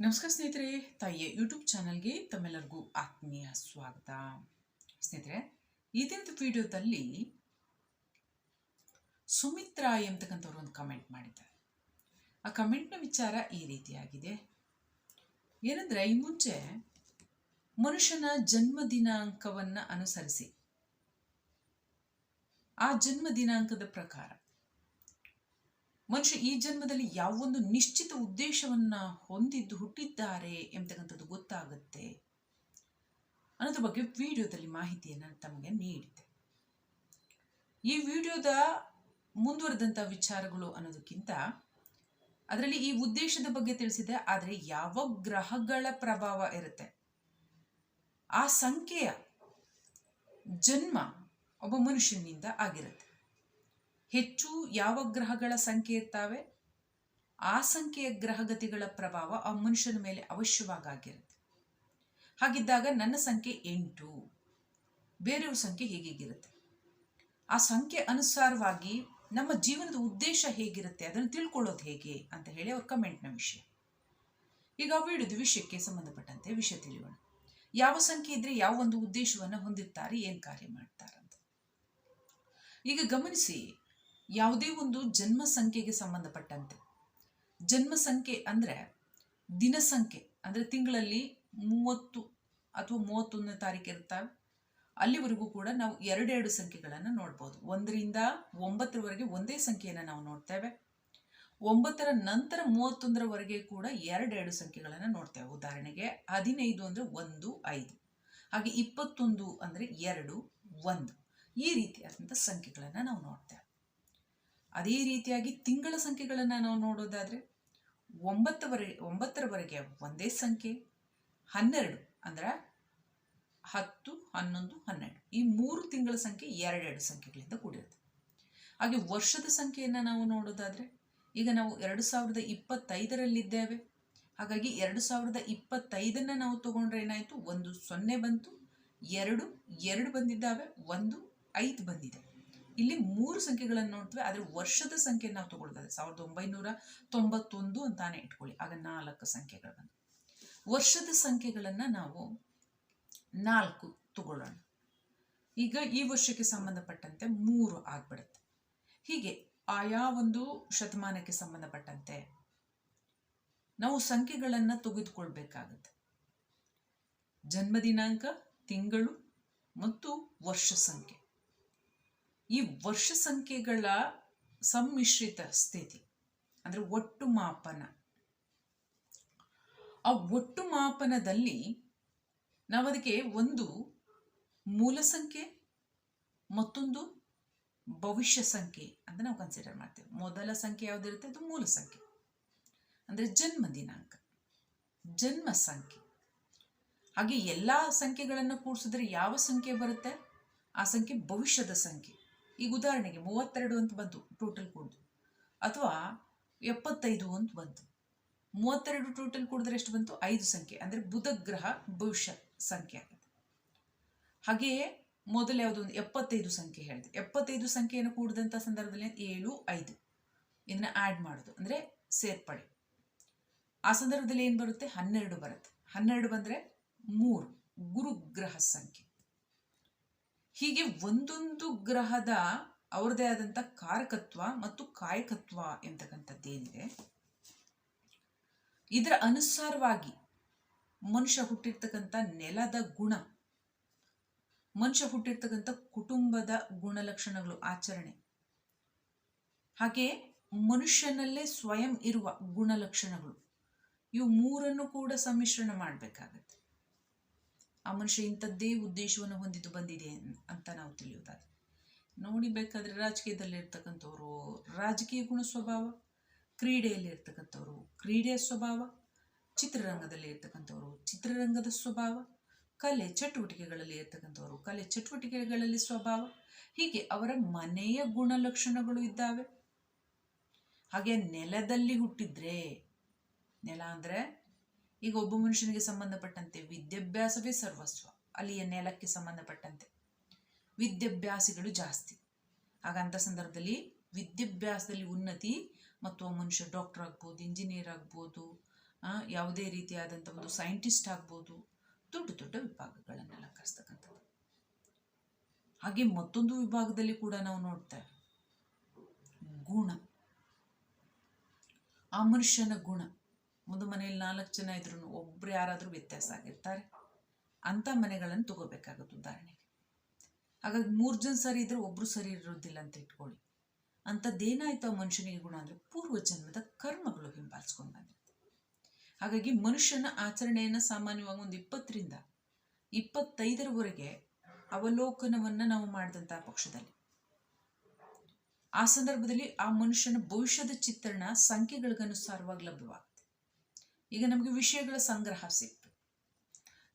ನಮಸ್ಕಾರ ಸ್ನೇಹಿತರೆ, ತಾಯಿಯ ಯೂಟ್ಯೂಬ್ ಚಾನಲ್ಗೆ ತಮ್ಮೆಲ್ಲರಿಗೂ ಆತ್ಮೀಯ ಸ್ವಾಗತ. ಸ್ನೇಹಿತರೆ, ಈ ದಿನದ ವಿಡಿಯೋದಲ್ಲಿ ಸುಮಿತ್ರಾ ಎಂಬತಕ್ಕಂಥವ್ರು ಒಂದು ಕಮೆಂಟ್ ಮಾಡಿದ್ದಾರೆ. ಆ ಕಮೆಂಟ್ನ ವಿಚಾರ ಈ ರೀತಿಯಾಗಿದೆ. ಏನಂದರೆ, ಈ ಮುಂಚೆ ಮನುಷ್ಯನ ಜನ್ಮ ದಿನಾಂಕವನ್ನು ಅನುಸರಿಸಿ, ಆ ಜನ್ಮ ದಿನಾಂಕದ ಪ್ರಕಾರ ಮನುಷ್ಯ ಈ ಜನ್ಮದಲ್ಲಿ ಯಾವೊಂದು ನಿಶ್ಚಿತ ಉದ್ದೇಶವನ್ನ ಹೊಂದಿದ್ದು, ಹುಟ್ಟಿದ್ದಾರೆ ಎಂಬತಕ್ಕಂಥದ್ದು ಗೊತ್ತಾಗುತ್ತೆ. ಅನ್ನೋದ್ರ ಬಗ್ಗೆ ವಿಡಿಯೋದಲ್ಲಿ ಮಾಹಿತಿಯನ್ನು ತಮಗೆ ನೀಡಿದೆ. ಈ ವಿಡಿಯೋದ ಮುಂದುವರೆದಂಥ ವಿಚಾರಗಳು ಅನ್ನೋದಕ್ಕಿಂತ ಅದರಲ್ಲಿ ಈ ಉದ್ದೇಶದ ಬಗ್ಗೆ ತಿಳಿಸಿದೆ, ಆದರೆ ಯಾವ ಗ್ರಹಗಳ ಪ್ರಭಾವ ಇರುತ್ತೆ? ಆ ಸಂಖ್ಯೆಯ ಜನ್ಮ ಒಬ್ಬ ಮನುಷ್ಯನಿಂದ ಆಗಿರುತ್ತೆ. ಹೆಚ್ಚು ಯಾವ ಗ್ರಹಗಳ ಸಂಖ್ಯೆ ಇರ್ತಾವೆ? ಆ ಸಂಖ್ಯೆಯ ಗ್ರಹಗತಿಗಳ ಪ್ರಭಾವ ಆ ಮನುಷ್ಯನ ಮೇಲೆ ಅವಶ್ಯವಾಗಿರುತ್ತೆ ಹಾಗಿದ್ದಾಗ ನನ್ನ ಸಂಖ್ಯೆ ಎಂಟು. ಬೇರೆಯವ್ರ ಸಂಖ್ಯೆ ಹೇಗಿರುತ್ತೆ ಆ ಸಂಖ್ಯೆ ಅನುಸಾರವಾಗಿ ನಮ್ಮ ಜೀವನದ ಉದ್ದೇಶ ಹೇಗಿರುತ್ತೆ? ಅದನ್ನು ತಿಳ್ಕೊಳ್ಳೋದು ಹೇಗೆ ಅಂತ ಹೇಳಿ ಅವ್ರ ಕಮೆಂಟ್ನ ವಿಷಯ. ಈಗ ವಿಡಿಯೋದ ವಿಷಯಕ್ಕೆ ಸಂಬಂಧಪಟ್ಟಂತೆ ವಿಷಯ ತಿಳಿಯೋಣ. ಯಾವ ಸಂಖ್ಯೆ ಇದ್ರೆ ಯಾವ ಒಂದು ಉದ್ದೇಶವನ್ನು ಹೊಂದಿರ್ತಾರೆ, ಏನು ಕಾರ್ಯ ಮಾಡ್ತಾರಂತ. ಈಗ ಗಮನಿಸಿ ಯಾವುದೇ ಒಂದು ಜನ್ಮ ಸಂಖ್ಯೆಗೆ ಸಂಬಂಧಪಟ್ಟಂತೆ. ಜನ್ಮ ಸಂಖ್ಯೆ ಅಂದರೆ ದಿನ ಸಂಖ್ಯೆ, ಅಂದರೆ ತಿಂಗಳಲ್ಲಿ ಮೂವತ್ತು ಅಥವಾ ಮೂವತ್ತೊಂದನೇ ತಾರೀಕು ಇರ್ತವೆ ಅಲ್ಲಿವರೆಗೂ ಕೂಡ ನಾವು ಎರಡೆರಡು ಸಂಖ್ಯೆಗಳನ್ನು ನೋಡ್ಬೋದು. ಒಂದರಿಂದ ಒಂಬತ್ತರವರೆಗೆ ಒಂದೇ ಸಂಖ್ಯೆಯನ್ನು ನಾವು ನೋಡ್ತೇವೆ. ಒಂಬತ್ತರ ನಂತರ ಮೂವತ್ತೊಂದರವರೆಗೆ ಕೂಡ ಎರಡೆರಡು ಸಂಖ್ಯೆಗಳನ್ನು ನೋಡ್ತೇವೆ. ಉದಾಹರಣೆಗೆ ಹದಿನೈದು ಅಂದರೆ ಒಂದು, ಐದು. ಹಾಗೆ ಇಪ್ಪತ್ತೊಂದು ಅಂದರೆ ಎರಡು, ಒಂದು. ಈ ರೀತಿಯಾದಂಥ ಸಂಖ್ಯೆಗಳನ್ನು ನಾವು ನೋಡ್ತೇವೆ. ಅದೇ ರೀತಿಯಾಗಿ ತಿಂಗಳ ಸಂಖ್ಯೆಗಳನ್ನು ನಾವು ನೋಡೋದಾದರೆ ಒಂಬತ್ತವರೆ, ಒಂಬತ್ತರವರೆಗೆ ಒಂದೇ ಸಂಖ್ಯೆ, ಹನ್ನೆರಡು ಅಂದ್ರೆ ಹತ್ತು, ಹನ್ನೊಂದು, ಹನ್ನೆರಡು. ಈ ಮೂರು ತಿಂಗಳ ಸಂಖ್ಯೆ ಎರಡೆರಡು ಸಂಖ್ಯೆಗಳಿಂದ ಕೂಡಿರುತ್ತೆ. ಹಾಗೆ ವರ್ಷದ ಸಂಖ್ಯೆಯನ್ನು ನಾವು ನೋಡೋದಾದರೆ ಈಗ ನಾವು ಎರಡು ಸಾವಿರದ ಇಪ್ಪತ್ತೈದರಲ್ಲಿದ್ದೇವೆ. ಹಾಗಾಗಿ ಎರಡು ಸಾವಿರದ ಇಪ್ಪತ್ತೈದನ್ನು ನಾವು ತಗೊಂಡ್ರೆ ಏನಾಯಿತು? ಒಂದು ಸೊನ್ನೆ ಬಂತು, ಎರಡು ಎರಡು ಬಂದಿದ್ದಾವೆ, ಒಂದು, ಐದು ಬಂದಿದೆ. ಇಲ್ಲಿ ಮೂರು ಸಂಖ್ಯೆಗಳನ್ನು ನೋಡ್ತೇವೆ, ಆದರೆ ವರ್ಷದ ಸಂಖ್ಯೆ ನಾವು ತಗೊಳ್ತದೆ ಸಾವಿರದ ಒಂಬೈನೂರ ತೊಂಬತ್ತೊಂದು ಅಂತಾನೆ ಇಟ್ಕೊಳ್ಳಿ. ಆಗ ನಾಲ್ಕು ಸಂಖ್ಯೆಗಳು ಬಂದು. ವರ್ಷದ ಸಂಖ್ಯೆಗಳನ್ನು ನಾವು ನಾಲ್ಕು ತಗೊಳ್ಳೋಣ. ಈಗ ಈ ವರ್ಷಕ್ಕೆ ಸಂಬಂಧಪಟ್ಟಂತೆ ಮೂರು ಆಗ್ಬಿಡುತ್ತೆ. ಹೀಗೆ ಆಯಾ ಒಂದು ಶತಮಾನಕ್ಕೆ ಸಂಬಂಧಪಟ್ಟಂತೆ ನಾವು ಸಂಖ್ಯೆಗಳನ್ನು ತೆಗೆದುಕೊಳ್ಬೇಕಾಗುತ್ತೆ. ಜನ್ಮ ದಿನಾಂಕ, ತಿಂಗಳು ಮತ್ತು ವರ್ಷ ಸಂಖ್ಯೆ. ಈ ವರ್ಷ ಸಂಖ್ಯೆಗಳ ಸಮ್ಮಿಶ್ರಿತ ಸ್ಥಿತಿ, ಅಂದರೆ ಒಟ್ಟು ಮಾಪನ. ಆ ಒಟ್ಟು ಮಾಪನದಲ್ಲಿ ನಾವು ಅದಕ್ಕೆ ಒಂದು ಮೂಲ ಸಂಖ್ಯೆ ಮತ್ತೊಂದು ಭವಿಷ್ಯ ಸಂಖ್ಯೆ ಅಂತ ನಾವು ಕನ್ಸಿಡರ್ ಮಾಡ್ತೇವೆ. ಮೊದಲ ಸಂಖ್ಯೆ ಯಾವುದಿರುತ್ತೆ? ಅದು ಮೂಲ ಸಂಖ್ಯೆ ಅಂದರೆ ಜನ್ಮ ದಿನಾಂಕ, ಜನ್ಮ ಸಂಖ್ಯೆ. ಹಾಗೆ ಎಲ್ಲ ಸಂಖ್ಯೆಗಳನ್ನು ಕೂಡಿಸಿದ್ರೆ ಯಾವ ಸಂಖ್ಯೆ ಬರುತ್ತೆ? ಆ ಸಂಖ್ಯೆ ಭವಿಷ್ಯದ ಸಂಖ್ಯೆ. ಈಗ ಉದಾಹರಣೆಗೆ ಮೂವತ್ತೆರಡು ಅಂತ ಬಂತು ಟೋಟಲ್ ಕೊಡೋದು. ಅಥವಾ ಎಪ್ಪತ್ತೈದು ಅಂತ ಬಂತು. ಮೂವತ್ತೆರಡು ಟೋಟಲ್ ಕೊಡಿದ್ರೆ ಎಷ್ಟು ಬಂತು? ಐದು ಸಂಖ್ಯೆ. ಅಂದರೆ ಬುಧ ಗ್ರಹ ಭವಿಷ್ಯ ಸಂಖ್ಯೆ ಆಗುತ್ತೆ. ಹಾಗೆಯೇ ಮೊದಲು ಯಾವುದೋ ಒಂದು ಎಪ್ಪತ್ತೈದು ಸಂಖ್ಯೆ ಹೇಳಿದೆ. ಎಪ್ಪತ್ತೈದು ಸಂಖ್ಯೆಯನ್ನು ಕೂಡಿದಂಥ ಸಂದರ್ಭದಲ್ಲಿ ಏಳು, ಐದು. ಇದನ್ನು ಆ್ಯಡ್ ಮಾಡೋದು. ಅಂದರೆ ಸೇರ್ಪಡೆ. ಆ ಸಂದರ್ಭದಲ್ಲಿ ಏನು ಬರುತ್ತೆ? ಹನ್ನೆರಡು ಬರುತ್ತೆ. ಹನ್ನೆರಡು ಬಂದರೆ ಮೂರು, ಗುರುಗ್ರಹ ಸಂಖ್ಯೆ. ಹೀಗೆ ಒಂದೊಂದು ಗ್ರಹದ ಅವ್ರದೇ ಆದಂಥ ಕಾರಕತ್ವ ಮತ್ತು ಕಾಯಕತ್ವ ಎಂತಕ್ಕಂಥದ್ದೇನಿದೆ ಇದರ ಅನುಸಾರವಾಗಿ ಮನುಷ್ಯ ಹುಟ್ಟಿರ್ತಕ್ಕಂಥ ನೆಲದ ಗುಣ, ಮನುಷ್ಯ ಹುಟ್ಟಿರ್ತಕ್ಕಂಥ ಕುಟುಂಬದ ಗುಣಲಕ್ಷಣಗಳು ಆಚರಣೆ. ಹಾಗೆ ಮನುಷ್ಯನಲ್ಲೇ ಸ್ವಯಂ ಇರುವ ಗುಣಲಕ್ಷಣಗಳು, ಇವು ಮೂರನ್ನು ಕೂಡ ಸಮ್ಮಿಶ್ರಣ ಮಾಡಬೇಕಾಗತ್ತೆ. ಆ ಮನುಷ್ಯ ಇಂಥದ್ದೇ ಉದ್ದೇಶವನ್ನು ಹೊಂದಿದ್ದು ಬಂದಿದೆ ಅಂತ ನಾವು ತಿಳಿಯೋದಾದ್ರೆ ನೋಡಿಬೇಕಾದ್ರೆ ರಾಜಕೀಯದಲ್ಲಿ ಇರ್ತಕ್ಕಂಥವ್ರು, ರಾಜಕೀಯ ಗುಣ ಸ್ವಭಾವ, ಕ್ರೀಡೆಯಲ್ಲಿ ಇರ್ತಕ್ಕಂಥವ್ರು, ಕ್ರೀಡೆಯ ಸ್ವಭಾವ, ಚಿತ್ರರಂಗದಲ್ಲಿ ಇರ್ತಕ್ಕಂಥವ್ರು, ಚಿತ್ರರಂಗದ ಸ್ವಭಾವ, ಕಲೆ ಚಟುವಟಿಕೆಗಳಲ್ಲಿ ಇರ್ತಕ್ಕಂಥವ್ರು, ಕಲೆ ಚಟುವಟಿಕೆಗಳಲ್ಲಿ ಸ್ವಭಾವ, ಹೀಗೆ ಅವರ ಮನೆಯ ಗುಣಲಕ್ಷಣಗಳು ಇದ್ದಾವೆ. ಹಾಗೆ ನೆಲದಲ್ಲಿ ಹುಟ್ಟಿದ್ರೆ, ನೆಲ ಅಂದರೆ ಈಗ ಒಬ್ಬ ಮನುಷ್ಯನಿಗೆ ಸಂಬಂಧಪಟ್ಟಂತೆ ವಿದ್ಯಾಭ್ಯಾಸವೇ ಸರ್ವಸ್ವ, ಅಲ್ಲಿಯ ನೆಲಕ್ಕೆ ಸಂಬಂಧಪಟ್ಟಂತೆ. ವಿದ್ಯಾಭ್ಯಾಸಿಗಳು ಜಾಸ್ತಿ. ಹಾಗಂತ ಸಂದರ್ಭದಲ್ಲಿ ವಿದ್ಯಾಭ್ಯಾಸದಲ್ಲಿ ಉನ್ನತಿ ಮತ್ತು ಮನುಷ್ಯ ಡಾಕ್ಟರ್ ಆಗ್ಬೋದು, ಇಂಜಿನಿಯರ್ ಆಗ್ಬೋದು ಯಾವುದೇ ರೀತಿಯಾದಂಥ ಒಂದು ಸೈಂಟಿಸ್ಟ್ ಆಗ್ಬೋದು, ದೊಡ್ಡ ದೊಡ್ಡ ವಿಭಾಗಗಳನ್ನು ಅಲಂಕರಿಸ್ತಕ್ಕಂಥದ್ದು ಹಾಗೆ ಮತ್ತೊಂದು ವಿಭಾಗದಲ್ಲಿ ಕೂಡ ನಾವು ನೋಡ್ತೇವೆ. ಗುಣ. ಆ ಮನುಷ್ಯನ ಗುಣ. ಒಂದು ಮನೆಯಲ್ಲಿ ನಾಲ್ಕು ಜನ ಇದ್ರು ಒಬ್ರು ಯಾರಾದರೂ ವ್ಯತ್ಯಾಸ ಆಗಿರ್ತಾರೆ. ಅಂಥ ಮನೆಗಳನ್ನು ತಗೋಬೇಕಾಗುತ್ತೆ ಉದಾಹರಣೆಗೆ. ಹಾಗಾಗಿ ಮೂರು ಜನ ಸರಿ ಇದ್ರೆ ಒಬ್ರು ಸರಿ ಇರೋದಿಲ್ಲ ಅಂತ ಇಟ್ಕೊಳ್ಳಿ. ಅಂಥದ್ದೇನಾಯ್ತು ಆ ಮನುಷ್ಯನಿಗೆ ಗುಣ ಅಂದರೆ ಪೂರ್ವ ಜನ್ಮದ ಕರ್ಮಗಳು ಹಿಂಬಾಲಿಸ್ಕೊಂಡು ಬಂದಿರುತ್ತೆ. ಹಾಗಾಗಿ ಮನುಷ್ಯನ ಆಚರಣೆಯನ್ನು ಸಾಮಾನ್ಯವಾಗಿ ಒಂದು ಇಪ್ಪತ್ತರಿಂದ ಇಪ್ಪತ್ತೈದರವರೆಗೆ ಅವಲೋಕನವನ್ನು ನಾವು ಮಾಡಿದಂಥ ಪಕ್ಷದಲ್ಲಿ. ಆ ಸಂದರ್ಭದಲ್ಲಿ ಆ ಮನುಷ್ಯನ ಭವಿಷ್ಯದ ಚಿತ್ರಣ ಸಂಖ್ಯೆಗಳಿಗನುಸಾರವಾಗಿ ಲಭ್ಯವಾಗುತ್ತೆ ಈಗ ನಮಗೆ ವಿಷಯಗಳ ಸಂಗ್ರಹ ಸಿಕ್ತು.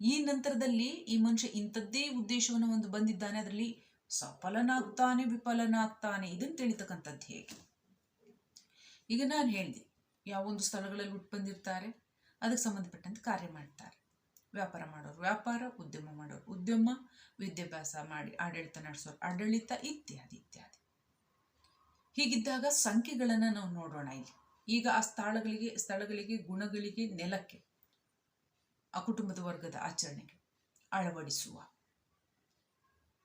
ಈ ನಂತರದಲ್ಲಿ ಈ ಮನುಷ್ಯ ಇಂಥದ್ದೇ ಉದ್ದೇಶವನ್ನು ಒಂದು ಬಂದಿದ್ದಾನೆ, ಅದರಲ್ಲಿ ಸಫಲನಾಗ್ತಾನೆ, ವಿಫಲನಾಗ್ತಾನೆ, ಇದನ್ನು ತಿಳಿತಕ್ಕಂಥದ್ದು ಹೇಗೆ? ಈಗ ನಾನು ಹೇಳಿದೆ ಯಾವೊಂದು ಸ್ಥಳಗಳಲ್ಲಿ ಹುಟ್ಟು ಬಂದಿರ್ತಾರೆ, ಅದಕ್ಕೆ ಸಂಬಂಧಪಟ್ಟಂತೆ ಕಾರ್ಯ ಮಾಡ್ತಾರೆ. ವ್ಯಾಪಾರ ಮಾಡೋರು ವ್ಯಾಪಾರ, ಉದ್ಯಮ ಮಾಡೋರು ಉದ್ಯಮ, ವಿದ್ಯಾಭ್ಯಾಸ ಮಾಡಿ ಆಡಳಿತ ನಡೆಸೋರು ಆಡಳಿತ, ಇತ್ಯಾದಿ ಇತ್ಯಾದಿ. ಹೀಗಿದ್ದಾಗ ಸಂಖ್ಯೆಗಳನ್ನು ನಾವು ನೋಡೋಣ ಇಲ್ಲಿ. ಈಗ ಆ ಸ್ಥಳಗಳಿಗೆ ಸ್ಥಳಗಳಿಗೆ, ಗುಣಗಳಿಗೆ, ನೆಲಕ್ಕೆ ಆ ಕುಟುಂಬದ ವರ್ಗದ ಆಚರಣೆಗೆ ಅಳವಡಿಸುವ.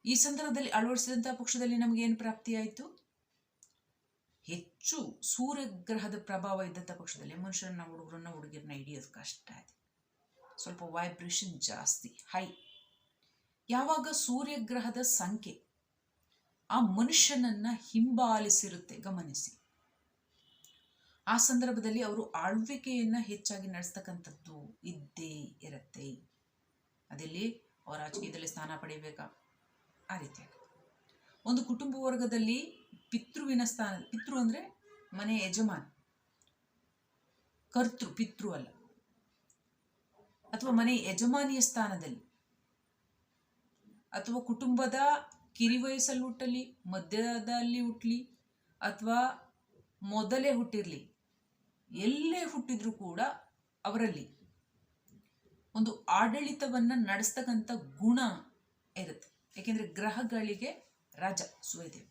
ಈ ಸಂದರ್ಭದಲ್ಲಿ ಅಳವಡಿಸಿದಂತಹ ಪಕ್ಷದಲ್ಲಿ ನಮಗೆ ಏನು ಪ್ರಾಪ್ತಿಯಾಯಿತು ಹೆಚ್ಚು ಸೂರ್ಯಗ್ರಹದ ಪ್ರಭಾವ ಇದ್ದಂಥ ಪಕ್ಷದಲ್ಲಿ ಮನುಷ್ಯರನ್ನ, ಹುಡುಗರನ್ನ ಹುಡುಗಿರನ್ನ ಹಿಡಿಯೋದು ಕಷ್ಟ ಇದೆ ಸ್ವಲ್ಪ ವೈಬ್ರೇಷನ್ ಜಾಸ್ತಿ ಹೈ ಯಾವಾಗ ಸೂರ್ಯಗ್ರಹದ ಸಂಖ್ಯೆ ಆ ಮನುಷ್ಯನನ್ನ ಹಿಂಬಾಲಿಸಿರುತ್ತೆ, ಗಮನಿಸಿ. ಆ ಸಂದರ್ಭದಲ್ಲಿ ಅವರು ಆಳ್ವಿಕೆಯನ್ನು ಹೆಚ್ಚಾಗಿ ನಡೆಸ್ತಕ್ಕಂಥದ್ದು ಇದ್ದೇ ಇರುತ್ತೆ. ಅದೆಲ್ಲಿ? ಅವರ ರಾಜಕೀಯದಲ್ಲಿ ಸ್ಥಾನ ಪಡೆಯಬೇಕಾ ಆ ರೀತಿಯಾಗಿ. ಒಂದು ಕುಟುಂಬ ವರ್ಗದಲ್ಲಿ ಪಿತೃವಿನ ಸ್ಥಾನ, ಪಿತೃ ಅಂದರೆ ಮನೆ ಯಜಮಾನ್. ಕರ್ತೃ, ಪಿತೃ ಅಲ್ಲ. ಅಥವಾ ಮನೆ ಯಜಮಾನಿಯ ಸ್ಥಾನದಲ್ಲಿ. ಅಥವಾ ಕುಟುಂಬದ ಕಿರಿವಯಸ್ಸಲ್ಲಿ ಹುಟ್ಟಲಿ, ಮಧ್ಯದಲ್ಲಿ ಹುಟ್ಟಲಿ ಅಥವಾ ಮೊದಲೇ ಹುಟ್ಟಿರಲಿ. ಎಲ್ಲೇ ಹುಟ್ಟಿದ್ರೂ ಕೂಡ ಅವರಲ್ಲಿ ಒಂದು ಆಡಳಿತವನ್ನ ನಡೆಸ್ತಕ್ಕಂಥ ಗುಣ ಇರುತ್ತೆ. ಯಾಕೆಂದ್ರೆ ಗ್ರಹಗಳಿಗೆ ರಾಜ ಸೂರ್ಯದೇವ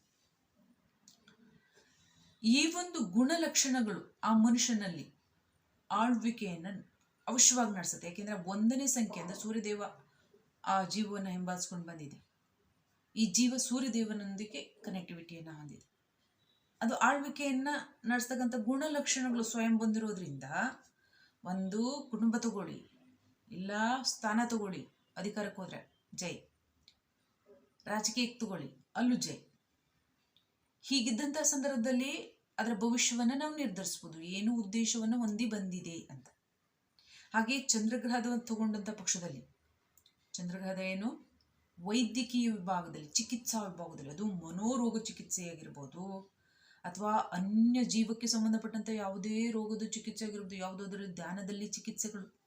ಈ ಒಂದು ಗುಣಲಕ್ಷಣಗಳು ಆ ಮನುಷ್ಯನಲ್ಲಿ ಆಳ್ವಿಕೆಯನ್ನು ಅವಶ್ಯವಾಗಿ ನಡೆಸುತ್ತೆ. ಯಾಕೆಂದ್ರೆ ಒಂದನೇ ಸಂಖ್ಯೆಯಿಂದ ಸೂರ್ಯದೇವ ಆ ಜೀವವನ್ನು ಹಿಂಬಾಲಿಸ್ಕೊಂಡು ಬಂದಿದೆ. ಈ ಜೀವ ಸೂರ್ಯದೇವನೊಂದಿಗೆ ಕನೆಕ್ಟಿವಿಟಿಯನ್ನು ಹೊಂದಿದೆ. ಅದು ಆಳ್ವಿಕೆಯನ್ನ ನಡೆಸ್ತಕ್ಕಂಥ ಗುಣಲಕ್ಷಣಗಳು ಸ್ವಯಂ ಬಂದಿರೋದ್ರಿಂದ ಒಂದು ಕುಟುಂಬ ತಗೊಳ್ಳಿ, ಇಲ್ಲ ಸ್ಥಾನ ತಗೊಳ್ಳಿ, ಅಧಿಕಾರಕ್ಕೆ ಹೋದ್ರೆ ಜೈ. ರಾಜಕೀಯಕ್ಕೆ ತಗೊಳ್ಳಿ, ಅಲ್ಲೂ ಜೈ. ಹೀಗಿದ್ದಂಥ ಸಂದರ್ಭದಲ್ಲಿ ಅದರ ಭವಿಷ್ಯವನ್ನು ನಾವು ನಿರ್ಧರಿಸ್ಬೋದು. ಏನು ಉದ್ದೇಶವನ್ನು ಹೊಂದಿ ಬಂದಿದೆ ಅಂತ. ಹಾಗೆ ಚಂದ್ರಗ್ರಹದ ತಗೊಂಡಂಥ ಪಕ್ಷದಲ್ಲಿ, ಚಂದ್ರಗ್ರಹದ ಏನು? ವೈದ್ಯಕೀಯ ವಿಭಾಗದಲ್ಲಿ, ಚಿಕಿತ್ಸಾ ವಿಭಾಗದಲ್ಲಿ, ಅದು ಮನೋರೋಗ ಚಿಕಿತ್ಸೆಯಾಗಿರ್ಬೋದು. ಅಥವಾ ಅನ್ಯ ಜೀವಕ್ಕೆ ಸಂಬಂಧಪಟ್ಟಂತ ಯಾವುದೇ ರೋಗದ ಚಿಕಿತ್ಸೆ ಆಗಿರ್ಬೋದು ಯಾವುದಾದ್ರೂ ಧ್ಯಾನದಲ್ಲಿ ಚಿಕಿತ್ಸೆಗಳು.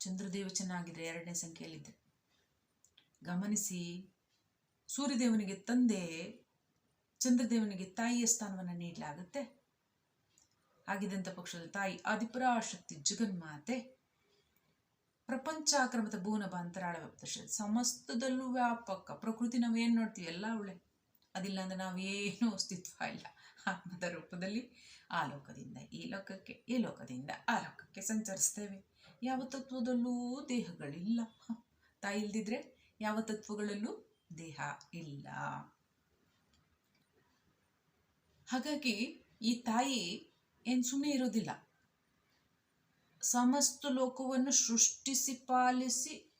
ಚಂದ್ರದೇವ ಚೆನ್ನಾಗಿದೆ, ಎರಡನೇ ಸಂಖ್ಯೆಯಲ್ಲಿದೆ. ಗಮನಿಸಿ, ಸೂರ್ಯದೇವನಿಗೆ ತಂದೆ, ಚಂದ್ರದೇವನಿಗೆ ತಾಯಿಯ ಸ್ಥಾನವನ್ನು ನೀಡಲಾಗುತ್ತೆ. ಆಗಿದ್ದಂಥ ಪಕ್ಷದ ತಾಯಿ ಆದಿಪರಾಶಕ್ತಿ ಜಗನ್ಮಾತೆ. ಪ್ರಪಂಚಾಕ್ರಮದ ಭುವನ ಅಂತರಾಳ ವ್ಯಾಪ್ತ ಸಮಸ್ತದಲ್ಲೂ ವ್ಯಾಪಕ ಪ್ರಕೃತಿ ನಾವೇನು ನೋಡ್ತೀವಿ? ಎಲ್ಲ ಅವಳೆ ಅದಿಲ್ಲ ಅಂದ್ರೆ ನಾವೇನೂ ಅಸ್ತಿತ್ವ ಇಲ್ಲ. ಆತ್ಮದ ರೂಪದಲ್ಲಿ ಆ ಲೋಕದಿಂದ, ಈ ಲೋಕಕ್ಕೆ, ಈ ಲೋಕದಿಂದ ಆ ಲೋಕಕ್ಕೆ ಸಂಚರಿಸ್ತೇವೆ. ಯಾವ ತತ್ವದಲ್ಲೂ ದೇಹಗಳಿಲ್ಲ. ತಾಯಿ ಇಲ್ದಿದ್ರೆ ಯಾವ ತತ್ವಗಳಲ್ಲೂ ದೇಹ ಇಲ್ಲ. ಹಾಗಾಗಿ ಈ ತಾಯಿ ಏನು ಸುಮ್ಮನೆ ಇರೋದಿಲ್ಲ. ಸಮಸ್ತ ಲೋಕವನ್ನು ಸೃಷ್ಟಿಸಿ, ಪಾಲಿಸಿ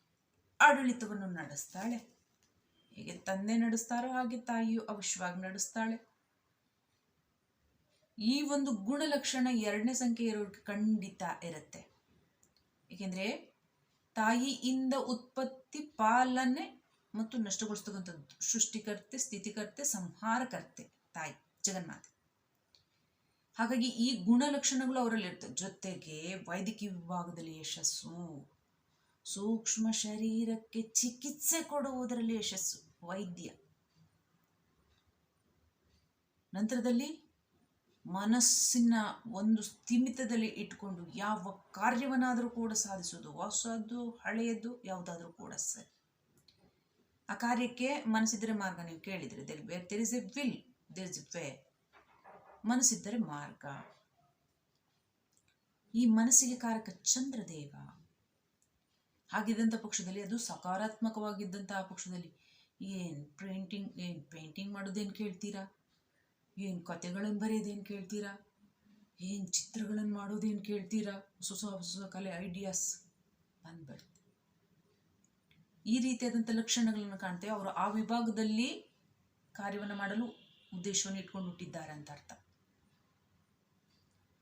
ಆಡಳಿತವನ್ನು ನಡೆಸ್ತಾಳೆ. ಹೇಗೆ ತಂದೆ ನಡೆಸ್ತಾರೋ ಹಾಗೆ ತಾಯಿಯು ಅವಶ್ಯವಾಗಿ ನಡೆಸ್ತಾಳೆ. ಈ ಒಂದು ಗುಣಲಕ್ಷಣ ಎರಡನೇ ಸಂಖ್ಯೆ ಇರೋರಿಗೆ ಖಂಡಿತ ಇರುತ್ತೆ. ಏಕೆಂದ್ರೆ ತಾಯಿಯಿಂದ ಉತ್ಪತ್ತಿ ಪಾಲನೆ ಮತ್ತು ನಷ್ಟಗೊಳಿಸ್ತಕ್ಕಂಥದ್ದು ಸೃಷ್ಟಿಕರ್ತೆ, ಸ್ಥಿತಿಕರ್ತೆ, ಸಂಹಾರಕರ್ತೆ ತಾಯಿ ಜಗನ್ಮಾತೆ. ಹಾಗಾಗಿ ಈ ಗುಣಲಕ್ಷಣಗಳು ಅವರಲ್ಲಿ ಇರ್ತವೆ ಜೊತೆಗೆ ವೈದ್ಯಕೀಯ ವಿಭಾಗದಲ್ಲಿ ಯಶಸ್ಸು, ಸೂಕ್ಷ್ಮ ಶರೀರಕ್ಕೆ ಚಿಕಿತ್ಸೆ ಕೊಡುವುದರಲ್ಲಿ ಯಶಸ್ಸು. ವೈದ್ಯ. ನಂತರದಲ್ಲಿ ಮನಸ್ಸಿನ ಒಂದು ಸ್ಥಿಮಿತದಲ್ಲಿ ಇಟ್ಕೊಂಡು ಯಾವ ಕಾರ್ಯವನ್ನಾದರೂ ಕೂಡ ಸಾಧಿಸೋದು ಹೊಸದ್ದು ಹಳೆಯದು ಯಾವುದಾದ್ರೂ ಕೂಡ ಸರಿ. ಆ ಕಾರ್ಯಕ್ಕೆ ಮನಸ್ಸಿದ್ದರೆ ಮಾರ್ಗ ನೀವು ಕೇಳಿದ್ರೆ there is a will there is a way ಮನಸ್ಸಿದ್ದರೆ ಮಾರ್ಗ. ಈ ಮನಸ್ಸಿಗೆ ಕಾರಕ ಚಂದ್ರದೇವ. ಹಾಗಿದ್ದಂಥ ಪಕ್ಷದಲ್ಲಿ ಅದು ಸಕಾರಾತ್ಮಕವಾಗಿದ್ದಂತಹ ಪಕ್ಷದಲ್ಲಿ ಏನು ಪೇಂಟಿಂಗ್ ಏನು ಪೇಂಟಿಂಗ್ ಮಾಡೋದೇನು ಕೇಳ್ತೀರಾ? ಏನು ಕತೆಗಳನ್ನು ಬರೆಯೋದೇನು ಕೇಳ್ತೀರಾ? ಏನು ಚಿತ್ರಗಳನ್ನು ಮಾಡೋದೇನು ಕೇಳ್ತೀರಾ? ಹೊಸ ಹೊಸ ಕಲೆ ಐಡಿಯಾಸ್ ಬಂದ್ಬಿಡುತ್ತೆ. ಈ ರೀತಿಯಾದಂಥ ಲಕ್ಷಣಗಳನ್ನು ಕಾಣ್ತೇವೆ. ಅವರು ಆ ವಿಭಾಗದಲ್ಲಿ ಕಾರ್ಯವನ್ನು ಮಾಡಲು ಉದ್ದೇಶವನ್ನು ಇಟ್ಕೊಂಡು ಹುಟ್ಟಿದ್ದಾರೆ ಅಂತ ಅರ್ಥ.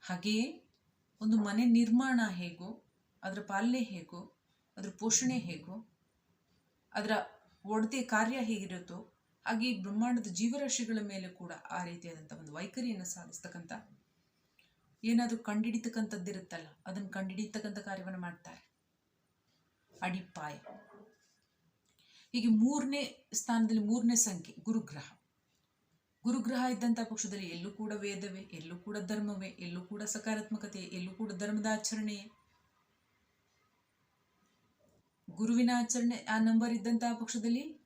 ಹಾಗೆಯೇ ಒಂದು ಮನೆ ನಿರ್ಮಾಣ ಹೇಗೋ, ಅದರ ಪಾಲನೆ ಹೇಗೋ, ಅದರ ಪೋಷಣೆ ಹೇಗೋ, ಅದರ ಒಡತೆ ಕಾರ್ಯ ಹೇಗಿರುತ್ತೋ ಹಾಗೆ ಈ ಬ್ರಹ್ಮಾಂಡದ ಜೀವರಾಶಿಗಳ ಮೇಲೆ ಕೂಡ ಆ ರೀತಿಯಾದಂಥ ಒಂದು ವೈಖರಿಯನ್ನು ಸಾಧಿಸ್ತಕ್ಕಂಥ ಏನಾದರೂ ಕಂಡಿಡಿತಕ್ಕಂಥದ್ದಿರುತ್ತಲ್ಲ, ಅದನ್ನು ಕಂಡಿಡಿತಕ್ಕಂಥ ಕಾರ್ಯವನ್ನು ಮಾಡ್ತಾರೆ. ಅಡಿಪಾಯ. ಹೀಗೆ ಮೂರನೇ ಸ್ಥಾನದಲ್ಲಿ ಮೂರನೇ ಸಂಖ್ಯೆ, ಗುರುಗ್ರಹ. ಗುರುಗ್ರಹ ಇದ್ದಂಥ ಪಕ್ಷದಲ್ಲಿ ಎಲ್ಲೂ ಕೂಡ ವೇದವೇ, ಎಲ್ಲೂ ಕೂಡ ಧರ್ಮವೇ, ಎಲ್ಲೂ ಕೂಡ ಸಕಾರಾತ್ಮಕತೆ ಎಲ್ಲೂ ಕೂಡ ಧರ್ಮದ ಆಚರಣೆಯೇ. ಗುರುವಿನ ಆಚರಣೆ, ಆ ನಂಬರ್ ಇದ್ದಂತಹ ಪಕ್ಷದಲ್ಲಿ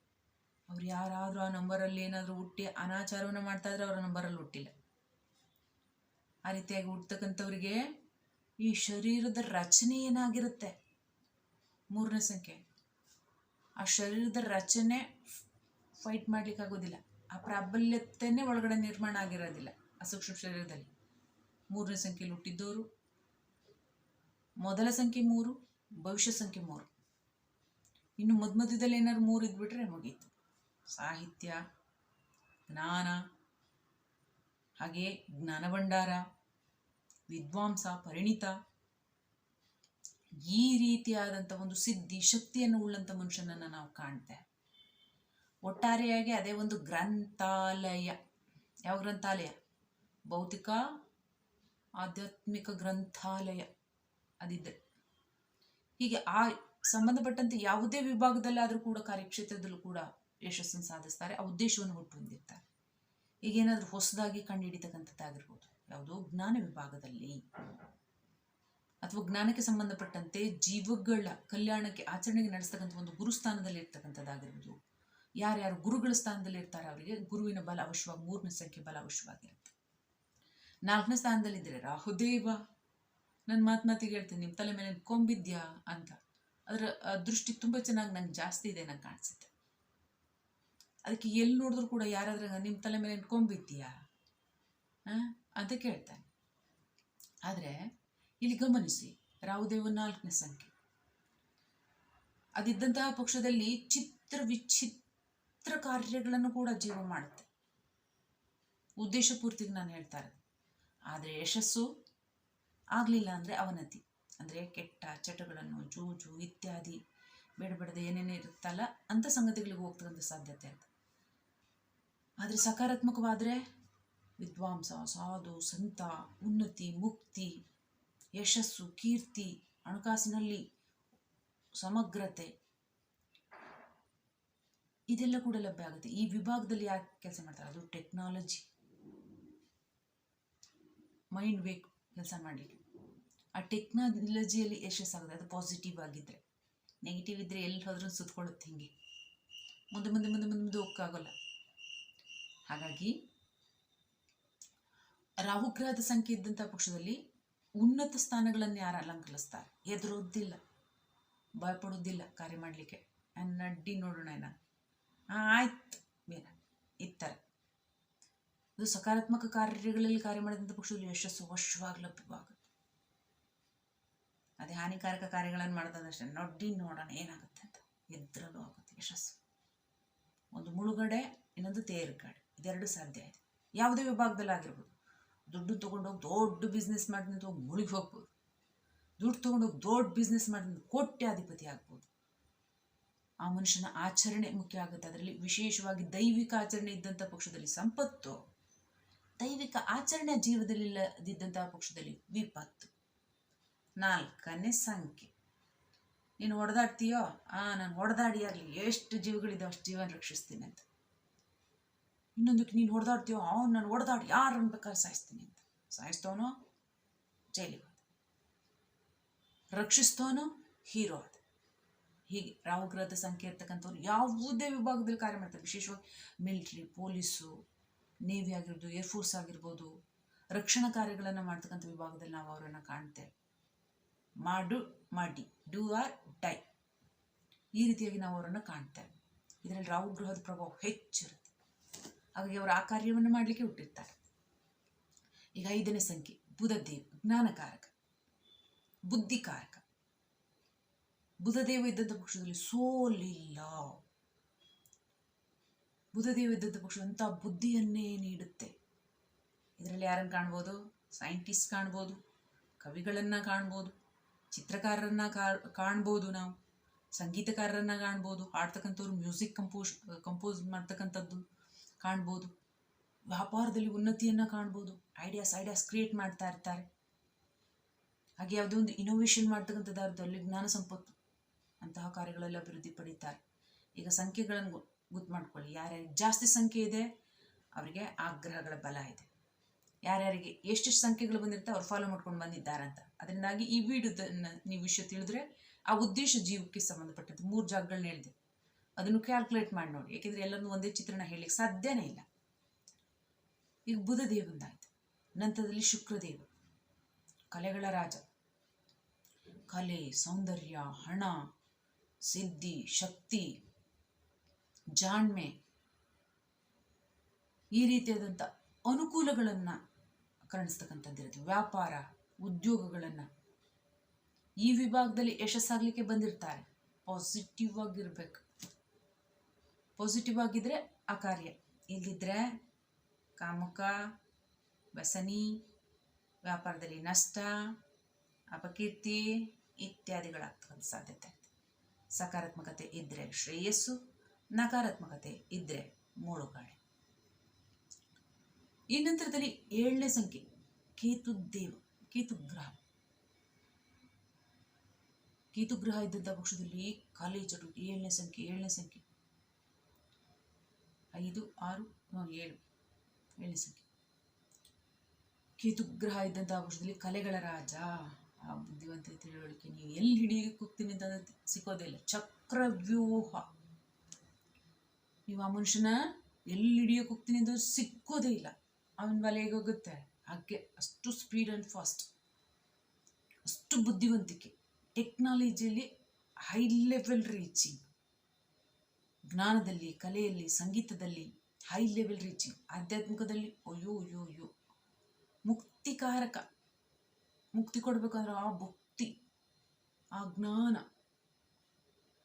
ಅವ್ರು ಯಾರಾದರೂ ಆ ನಂಬರಲ್ಲಿ ಏನಾದರೂ ಹುಟ್ಟಿ ಅನಾಚಾರವನ್ನು ಮಾಡ್ತಾ ಇದ್ರೆ ಅವರ ನಂಬರಲ್ಲಿ ಹುಟ್ಟಿಲ್ಲ. ಆ ರೀತಿಯಾಗಿ ಹುಟ್ಟತಕ್ಕಂಥವ್ರಿಗೆ ಈ ಶರೀರದ ರಚನೆ ಏನಾಗಿರುತ್ತೆ? ಮೂರನೇ ಸಂಖ್ಯೆ. ಆ ಶರೀರದ ರಚನೆ ಫೈಟ್ ಮಾಡ್ಲಿಕ್ಕಾಗೋದಿಲ್ಲ ಆ ಪ್ರಾಬಲ್ಯತೆಯೇ ಒಳಗಡೆ ನಿರ್ಮಾಣ ಆಗಿರೋದಿಲ್ಲ ಆ ಸೂಕ್ಷ್ಮ ಶರೀರದಲ್ಲಿ. ಮೂರನೇ ಸಂಖ್ಯೆಯಲ್ಲಿ ಹುಟ್ಟಿದ್ದವರು ಮೊದಲ ಸಂಖ್ಯೆ ಮೂರು, ಭವಿಷ್ಯ ಸಂಖ್ಯೆ ಮೂರು. ಇನ್ನು ಮಧ್ಯದಲ್ಲಿ ಏನಾದ್ರು ಮೂರು ಇದ್ಬಿಟ್ರೆ ಮುಗೀತು. ಸಾಹಿತ್ಯ, ಜ್ಞಾನ, ಹಾಗೆ ಜ್ಞಾನ ಭಂಡಾರ, ವಿದ್ವಾಂಸ, ಪರಿಣಿತ. ಈ ರೀತಿಯಾದಂಥ ಒಂದು ಸಿದ್ಧಿ, ಶಕ್ತಿಯನ್ನು ಉಳ್ಳಂಥ ಮನುಷ್ಯನನ್ನು ನಾವು ಕಾಣ್ತೇವೆ ಒಟ್ಟಾರೆಯಾಗಿ ಅದೇ ಒಂದು ಗ್ರಂಥಾಲಯ. ಯಾವ ಗ್ರಂಥಾಲಯ? ಭೌತಿಕ, ಆಧ್ಯಾತ್ಮಿಕ ಗ್ರಂಥಾಲಯ ಅದಿದ್ದರೆ ಹೀಗೆ ಆ ಸಂಬಂಧಪಟ್ಟಂತೆ ಯಾವುದೇ ವಿಭಾಗದಲ್ಲಾದರೂ ಕೂಡ ಕಾರ್ಯಕ್ಷೇತ್ರದಲ್ಲೂ ಕೂಡ ಯಶಸ್ಸನ್ನು ಸಾಧಿಸ್ತಾರೆ. ಆ ಉದ್ದೇಶವನ್ನು ಹುಟ್ಟು ಹೊಂದಿರ್ತಾರೆ. ಈಗ ಏನಾದರೂ ಹೊಸದಾಗಿ ಕಂಡುಹಿಡಿತಕ್ಕಂಥದ್ದಾಗಿರ್ಬೋದು. ಯಾವುದೋ ಜ್ಞಾನ ವಿಭಾಗದಲ್ಲಿ ಅಥವಾ ಜ್ಞಾನಕ್ಕೆ ಸಂಬಂಧಪಟ್ಟಂತೆ ಜೀವಗಳ ಕಲ್ಯಾಣಕ್ಕೆ ಆಚರಣೆಗೆ ನಡೆಸ್ತಕ್ಕಂಥ ಒಂದು ಗುರುಸ್ಥಾನದಲ್ಲಿ ಇರ್ತಕ್ಕಂಥದ್ದಾಗಿರ್ಬೋದು. ಯಾರ್ಯಾರು ಗುರುಗಳ ಸ್ಥಾನದಲ್ಲಿ ಇರ್ತಾರೆ ಅವರಿಗೆ ಗುರುವಿನ ಬಲ ಅವಶ್ಯವಾಗಿ, ಮೂರನೇ ಸಂಖ್ಯೆ ಬಲ ಅವಶ್ಯವಾಗಿರುತ್ತೆ. ನಾಲ್ಕನೇ ಸ್ಥಾನದಲ್ಲಿದ್ದರೆ ರಾಹುದೇವ ನನ್ನ ಮಾತು ಮಾತಿಗೆ ಹೇಳ್ತೀನಿ ನಿಮ್ಮ ತಲೆ ಮೇಲೆ ಕೊಂಬಿದ್ಯಾ ಅಂತ. ಅದರ ದೃಷ್ಟಿ ತುಂಬ ಚೆನ್ನಾಗಿ ನಂಗೆ ಜಾಸ್ತಿ ಇದೆ, ನಂಗೆ ಕಾಣಿಸುತ್ತೆ. ಅದಕ್ಕೆ ಎಲ್ಲಿ ನೋಡಿದ್ರು ಕೂಡ ಯಾರಾದ್ರೂ ನಿಮ್ಮ ತಲೆ ಮೇಲೆ ಕೊಂಬಿದ್ಯಾ ಅಂತ ಕೇಳ್ತಾನೆ ಆದರೆ, ಇಲ್ಲಿ ಗಮನಿಸಿ ರಾವುದೇವ ನಾಲ್ಕನೇ ಸಂಖ್ಯೆ. ಅದಿದ್ದಂತಹ ಪಕ್ಷದಲ್ಲಿ ಚಿತ್ರ ವಿಚಿತ್ರ ಕಾರ್ಯಗಳನ್ನು ಕೂಡ ಜೀವ ಮಾಡುತ್ತೆ. ಉದ್ದೇಶ ಪೂರ್ತಿಗೆ ನಾನು ಇರೋದು. ಆದರೆ ಯಶಸ್ಸು ಆಗಲಿಲ್ಲ ಅಂದರೆ ಅವನತಿ. ಅಂದರೆ ಕೆಟ್ಟ ಚಟಗಳನ್ನು, ಜೂಜು ಇತ್ಯಾದಿ ಬೇಡಬೇಡದೆ ಏನೇನೇ ಇರುತ್ತಲ್ಲ ಅಂಥ ಸಂಗತಿಗಳಿಗೆ ಹೋಗ್ತಕ್ಕಂಥ ಸಾಧ್ಯತೆ ಅಂತ. ಆದರೆ ಸಕಾರಾತ್ಮಕವಾದರೆ ವಿದ್ವಾಂಸ, ಸಾಧು, ಸಂತ, ಉನ್ನತಿ, ಮುಕ್ತಿ, ಯಶಸ್ಸು, ಕೀರ್ತಿ, ಹಣಕಾಸಿನಲ್ಲಿ ಸಮಗ್ರತೆ ಇದೆಲ್ಲ ಕೂಡ ಲಭ್ಯ ಆಗುತ್ತೆ. ಈ ವಿಭಾಗದಲ್ಲಿ ಯಾಕೆ ಕೆಲಸ ಮಾಡ್ತಾರೆ? ಅದು ಟೆಕ್ನಾಲಜಿ. ಮೈಂಡ್ ವೇಕ್ ಕೆಲಸ ಮಾಡಲಿಕ್ಕೆ. ಆ ಟೆಕ್ನಾಲಜಿಯಲ್ಲಿ ಯಶಸ್ಸಾಗುತ್ತೆ, ಅದು ಪಾಸಿಟಿವ್ ಆಗಿದ್ದರೆ ನೆಗೆಟಿವ್ ಇದ್ದರೆ ಎಲ್ಲಿ ಹೋದ್ರೂ ಸುತ್ಕೊಳ್ಳುತ್ತೆ ಹಿಂಗೆ. ಮುಂದೆ ಮುಂದೆ ಮುಂದೆ ಮುಂದೆ ಮುಂದೆ ಹೋಗೋಕ್ಕಾಗಲ್ಲ. ಹಾಗಾಗಿ ರಾಹುಗ್ರಹದ ಸಂಖ್ಯೆ ಇದ್ದಂಥ ಪಕ್ಷದಲ್ಲಿ ಉನ್ನತ ಸ್ಥಾನಗಳನ್ನು ಯಾರು ಅಲಂಕರಿಸ್ತಾರೆ? ಎದುರೋದಿಲ್ಲ. ಭಯಪಡೋದಿಲ್ಲ ಕಾರ್ಯ ಮಾಡಲಿಕ್ಕೆ. ನಡ್ಡಿ ನೋಡೋಣ ಏನ ಆಯ್ತು. ಬೇಡ ಇತ್ತಾರೆ. ಇದು ಸಕಾರಾತ್ಮಕ ಕಾರ್ಯಗಳಲ್ಲಿ ಕಾರ್ಯ ಮಾಡಿದಂಥ ಪಕ್ಷದಲ್ಲಿ ಯಶಸ್ಸು ವಶವಾಗಿ ಲಭ್ಯವಾಗುತ್ತೆ ಅದೇ ಹಾನಿಕಾರಕ ಕಾರ್ಯಗಳನ್ನು ಮಾಡೋದಷ್ಟೇ ನಡ್ಡಿ ನೋಡೋಣ ಏನಾಗುತ್ತೆ ಅಂತ. ಎದ್ರಲ್ಲೂ ಆಗುತ್ತೆ, ಯಶಸ್ಸು. ಒಂದು ಮುಳುಗಡೆ, ಇನ್ನೊಂದು ತೇರುಗಡೆ. ಇದೆರಡು ಸಾಧ್ಯ ಇದೆ. ಯಾವುದೇ ವಿಭಾಗದಲ್ಲಿ ಆಗಿರ್ಬೋದು. ದುಡ್ಡು ತೊಗೊಂಡೋಗಿ ದೊಡ್ಡ ಬಿಸ್ನೆಸ್ ಮಾಡಿದಂತ ಹೋಗಿ ಮುಳುಗಿ ಹೋಗ್ಬೋದು. ದುಡ್ಡು ತೊಗೊಂಡೋಗಿ ದೊಡ್ಡ ಬಿಸ್ನೆಸ್ ಮಾಡಿದ ಕೋಟ್ಯಾಧಿಪತಿ ಆಗ್ಬೋದು. ಆ ಮನುಷ್ಯನ ಆಚರಣೆ ಮುಖ್ಯ ಆಗುತ್ತೆ. ಅದರಲ್ಲಿ ವಿಶೇಷವಾಗಿ ದೈವಿಕ ಆಚರಣೆ ಇದ್ದಂಥ ಪಕ್ಷದಲ್ಲಿ ಸಂಪತ್ತು, ದೈವಿಕ ಆಚರಣೆ ಜೀವದಲ್ಲಿ ಇಲ್ಲದಿದ್ದಂತಹ ಪಕ್ಷದಲ್ಲಿ ವಿಪತ್ತು. ನಾಲ್ಕನೇ ಸಂಖ್ಯೆ. ನೀನು ಹೊಡೆದಾಡ್ತೀಯೋ? ಆ, ನಾನು ಹೊಡೆದಾಡಿ ಆಗಲಿ. ಎಷ್ಟು ಜೀವಗಳಿದೆ ಅಷ್ಟು ಜೀವನ ರಕ್ಷಿಸ್ತೀನಿ ಅಂತ. ಇನ್ನೊಂದಕ್ಕೆ ನೀನು ಹೊಡೆದಾಡ್ತೀಯೋ? ಅವ್ನು ನಾನು ಹೊಡೆದಾಡಿ. ಯಾರನ್ನು ಬೇಕಾದ್ರೆ ಸಾಯಿಸ್ತೀನಿ ಅಂತ. ಸಾಯಿಸ್ತವನೋ? ಜೈಲಿಗೆ ಹೋದ. ರಕ್ಷಿಸ್ತವನೋ? ಹೀರೋ ಆದ. ಹೀಗೆ ರಾಹುಗ್ರಹದ ಸಂಖ್ಯೆ ಇರ್ತಕ್ಕಂಥವ್ರು ಯಾವುದೇ ವಿಭಾಗದಲ್ಲಿ ಕಾರ್ಯ ಮಾಡ್ತಾರೆ. ವಿಶೇಷವಾಗಿ ಮಿಲಿಟ್ರಿ, ಪೊಲೀಸು, ನೇವಿ ಆಗಿರ್ಬೋದು ಏರ್ಫೋರ್ಸ್ ಆಗಿರ್ಬೋದು, ರಕ್ಷಣಾ ಕಾರ್ಯಗಳನ್ನು ಮಾಡ್ತಕ್ಕಂಥ ವಿಭಾಗದಲ್ಲಿ ನಾವು ಅವರನ್ನು ಕಾಣ್ತೇವೆ. ಮಾಡು, ಮಾಡಿ ಡೂ ಆರ್ ಡೈ ಈ ರೀತಿಯಾಗಿ ನಾವು ಅವರನ್ನು ಕಾಣ್ತೇವೆ. ಇದರಲ್ಲಿ ರಾಹು ಗೃಹದ ಪ್ರಭಾವ ಹೆಚ್ಚಿರುತ್ತೆ. ಹಾಗಾಗಿ ಅವರು ಆ ಕಾರ್ಯವನ್ನು ಮಾಡಲಿಕ್ಕೆ ಹುಟ್ಟಿರ್ತಾರೆ. ಈಗ ಐದನೇ ಸಂಖ್ಯೆ, ಬುಧದೇವ್, ಜ್ಞಾನಕಾರಕ, ಬುದ್ಧಿಕಾರಕ. ಬುಧದೇವ ಇದ್ದಂಥ ಪಕ್ಷದಲ್ಲಿ ಸೋಲಿಲ್ಲ. ಬುಧದೇವ ಇದ್ದಂಥ ಪಕ್ಷ ಅಂತ ಬುದ್ಧಿಯನ್ನೇ ನೀಡುತ್ತೆ. ಇದರಲ್ಲಿ ಯಾರನ್ನು ಕಾಣ್ಬೋದು? ಸೈಂಟಿಸ್ಟ್ ಕಾಣ್ಬೋದು, ಕವಿಗಳನ್ನು ಕಾಣ್ಬೋದು. ಚಿತ್ರಕಾರರನ್ನ ಕಾಣ್ಬೋದು ನಾವು. ಸಂಗೀತಕಾರರನ್ನ ಕಾಣ್ಬೋದು. ಹಾಡ್ತಕ್ಕಂಥವ್ರು ಮ್ಯೂಸಿಕ್ ಕಂಪೋಸ್ ಕಂಪೋಸ್ ಮಾಡ್ತಕ್ಕಂಥದ್ದು ಕಾಣ್ಬೋದು. ವ್ಯಾಪಾರದಲ್ಲಿ ಉನ್ನತಿಯನ್ನು ಕಾಣ್ಬೋದು. ಐಡಿಯಾಸ್ ಐಡಿಯಾಸ್ ಕ್ರಿಯೇಟ್ ಮಾಡ್ತಾ ಇರ್ತಾರೆ. ಹಾಗೆ ಯಾವುದೋ ಒಂದು ಇನೋವೇಷನ್ ಮಾಡ್ತಕ್ಕಂಥದ್ದು ಅಲ್ಲಿ ಜ್ಞಾನ ಸಂಪತ್ತು. ಅಂತಹ ಕಾರ್ಯಗಳೆಲ್ಲ ಅಭಿವೃದ್ಧಿ ಪಡೀತಾರೆ. ಈಗ ಸಂಖ್ಯೆಗಳನ್ನು ಗೊತ್ತು ಮಾಡ್ಕೊಳ್ಳಿ. ಯಾರ್ಯಾರಿಗೆ ಜಾಸ್ತಿ ಸಂಖ್ಯೆ ಇದೆ, ಅವರಿಗೆ ಆಗ್ರಹಗಳ ಬಲ ಇದೆ. ಯಾರ್ಯಾರಿಗೆ ಎಷ್ಟೆಷ್ಟು ಸಂಖ್ಯೆಗಳು ಬಂದಿರುತ್ತೆ ಅವ್ರು ಫಾಲೋ ಮಾಡ್ಕೊಂಡು ಬಂದಿದ್ದಾರಂತ. ಅದರಿಂದಾಗಿ ಈ ವಿಡಿಯೋದನ್ನು ನೀವು ವಿಷಯ ತಿಳಿದ್ರೆ ಆ ಉದ್ದೇಶ ಜೀವಕ್ಕೆ ಸಂಬಂಧಪಟ್ಟಂತೆ ಮೂರು ಜಾಗಗಳನ್ನ ಹೇಳಿದೆ. ಅದನ್ನು ಕ್ಯಾಲ್ಕುಲೇಟ್ ಮಾಡಿ ನೋಡಿ. ಯಾಕೆಂದರೆ ಎಲ್ಲನೂ ಒಂದೇ ಚಿತ್ರಣ ಹೇಳಲಿಕ್ಕೆ ಸಾಧ್ಯನೇ ಇಲ್ಲ. ಈಗ ಬುಧ ದೇವಂದಾಯ್ತು ನಂತರದಲ್ಲಿ ಶುಕ್ರದೇವ. ಕಲೆಗಳ ರಾಜ. ಕಲೆ, ಸೌಂದರ್ಯ, ಹಣ, ಸಿದ್ಧಿ, ಶಕ್ತಿ, ಜಾಣ್ಮೆ. ಈ ರೀತಿಯಾದಂಥ ಅನುಕೂಲಗಳನ್ನು ಕರುಣಿಸ್ತಕ್ಕಂಥದ್ದಿರುತ್ತೆ ವ್ಯಾಪಾರ, ಉದ್ಯೋಗಗಳನ್ನು ಈ ವಿಭಾಗದಲ್ಲಿ ಯಶಸ್ಸಾಗಲಿಕ್ಕೆ ಬಂದಿರ್ತಾರೆ. ಪಾಸಿಟಿವ್ ಆಗಿರ್ಬೇಕು. ಪಾಸಿಟಿವ್ ಆಗಿದ್ರೆ ಆ ಕಾರ್ಯ ಇಲ್ಲಿದ್ರೆ ಕಾಮಕ, ವ್ಯಸನಿ, ವ್ಯಾಪಾರದಲ್ಲಿ ನಷ್ಟ, ಅಪಕೀರ್ತಿ ಇತ್ಯಾದಿಗಳಾಗ್ತಕ್ಕಂಥ ಸಾಧ್ಯತೆ ಸಕಾರಾತ್ಮಕತೆ ಇದ್ದರೆ ಶ್ರೇಯಸ್ಸು, ನಕಾರಾತ್ಮಕತೆ ಇದ್ದರೆ ಮೂಳುಗಾಳೆ ಈ ನಂತರದಲ್ಲಿ ಏಳನೇ ಸಂಖ್ಯೆ, ಕೇತು ದೇವ, ಕೇತು ಗ್ರಹ. ಕೇತು ಗ್ರಹ ಇದ್ದಂಥ ಪಕ್ಷದಲ್ಲಿ ಖಾಲಿ ಚಟುವಟಿಕೆ, ಏಳನೇ ಸಂಖ್ಯೆ ಏಳನೇ ಸಂಖ್ಯೆ. ಐದು, ಆರು ಏಳು, ಏಳನೇ ಸಂಖ್ಯೆ. ಕೇತು ಗ್ರಹ ಇದ್ದಂಥ ಪಕ್ಷದಲ್ಲಿ ಕಲೆಗಳ ರಾಜ. ಆ ಬುದ್ಧಿವಂತ ತಿಳುವಳಿಕೆ, ನೀವು ಎಲ್ಲಿ ಹಿಡಿಯಕ್ಕೆ ಹೋಗ್ತೀನಿ ಅಂತ ಇಲ್ಲ. ಚಕ್ರವ್ಯೂಹ ನೀವು ಆ ಮನುಷ್ಯನ ಎಲ್ಲಿ ಹಿಡಿಯಕ್ಕೆ ಹೋಗ್ತೀನಿ ಅಂತ ಸಿಕ್ಕೋದೇ ಇಲ್ಲ. ಅವನ ಬಲೆಗೆ ಹೋಗುತ್ತೆ ಹಾಗೆ ಅಷ್ಟು ಸ್ಪೀಡ್ ಆ್ಯಂಡ್ ಫಾಸ್ಟ್ ಅಷ್ಟು ಬುದ್ಧಿವಂತಿಕೆ ಟೆಕ್ನಾಲಜಿಯಲ್ಲಿ ಹೈ ಲೆವೆಲ್ ರೀಚಿಂಗ್ ಜ್ಞಾನದಲ್ಲಿ, ಕಲೆಯಲ್ಲಿ, ಸಂಗೀತದಲ್ಲಿ ಹೈ ಲೆವೆಲ್ ರೀಚಿಂಗ್ ಆಧ್ಯಾತ್ಮಿಕದಲ್ಲಿ ಅಯ್ಯೋ ಅಯ್ಯೋ ಅಯ್ಯೋ, ಮುಕ್ತಿಕಾರಕ, ಮುಕ್ತಿ ಕೊಡಬೇಕಂದ್ರೆ ಆ ಭಕ್ತಿ, ಆ ಜ್ಞಾನ,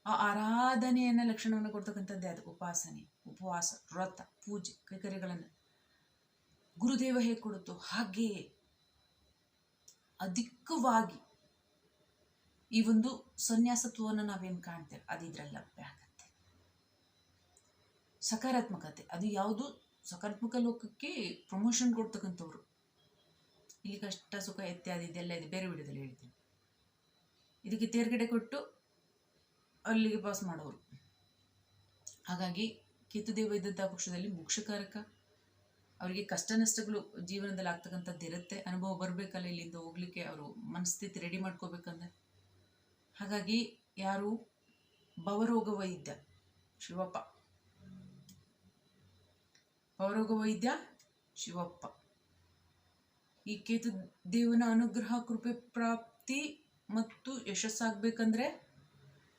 ಆ ಆರಾಧನೆಯನ್ನ ಲಕ್ಷಣವನ್ನು ಕೊಡ್ತಕ್ಕಂಥದ್ದೇ ಅದು ಉಪಾಸನೆ, ಉಪವಾಸ, ವ್ರತ, ಪೂಜೆ, ಕೈಕರ್ಯಗಳನ್ನು. ಗುರುದೇವ ಹೇಳ್ಕೊಡುತ್ತೋ ಹಾಗೆಯೇ ಅಧಿಕವಾಗಿ ಈ ಒಂದು ಸನ್ಯಾಸತ್ವವನ್ನು ನಾವೇನು ಕಾಣ್ತೇವೆ? ಅದು ಇದರಲ್ಲಿ ಲಭ್ಯ ಆಗತ್ತೆ. ಸಕಾರಾತ್ಮಕತೆ. ಅದು ಯಾವುದು? ಸಕಾರಾತ್ಮಕ ಲೋಕಕ್ಕೆ ಪ್ರಮೋಷನ್ ಕೊಡ್ತಕ್ಕಂಥವ್ರು. ಇಲ್ಲಿ ಕಷ್ಟ, ಸುಖ, ಇತ್ಯಾದಿ ಇದೆಲ್ಲ ಇದೆ. ಬೇರೆ ವಿಡಿಯೋದಲ್ಲಿ ಹೇಳ್ತೀನಿ. ಇದಕ್ಕೆ ತೇರ್ಗಡೆ ಕೊಟ್ಟು ಅಲ್ಲಿಗೆ ಪಾಸ್ ಮಾಡೋರು. ಹಾಗಾಗಿ ಕೇತುದೇವ ಇದ್ದಂಥ ಪಕ್ಷದಲ್ಲಿ ಮೋಕ್ಷಕಾರಕ. ಅವರಿಗೆ ಕಷ್ಟ ನಷ್ಟಗಳು ಜೀವನದಲ್ಲಿ ಆಗ್ತಕ್ಕಂಥದ್ದು ಇರುತ್ತೆ. ಅನುಭವ ಬರಬೇಕಲ್ಲ ಇಲ್ಲಿಂದ ಹೋಗ್ಲಿಕ್ಕೆ. ಅವರು ಮನಸ್ಥಿತಿ ರೆಡಿ ಮಾಡ್ಕೋಬೇಕಂದ್ರೆ. ಹಾಗಾಗಿ ಯಾರು ಭವರೋಗ ವೈದ್ಯ, ಶಿವಪ್ಪ. ಭವರೋಗ ವೈದ್ಯ, ಶಿವಪ್ಪ. ಈ ಕೇತು ದೇವನ ಅನುಗ್ರಹ, ಕೃಪೆ, ಪ್ರಾಪ್ತಿ ಮತ್ತು ಯಶಸ್ಸಾಗಬೇಕಂದ್ರೆ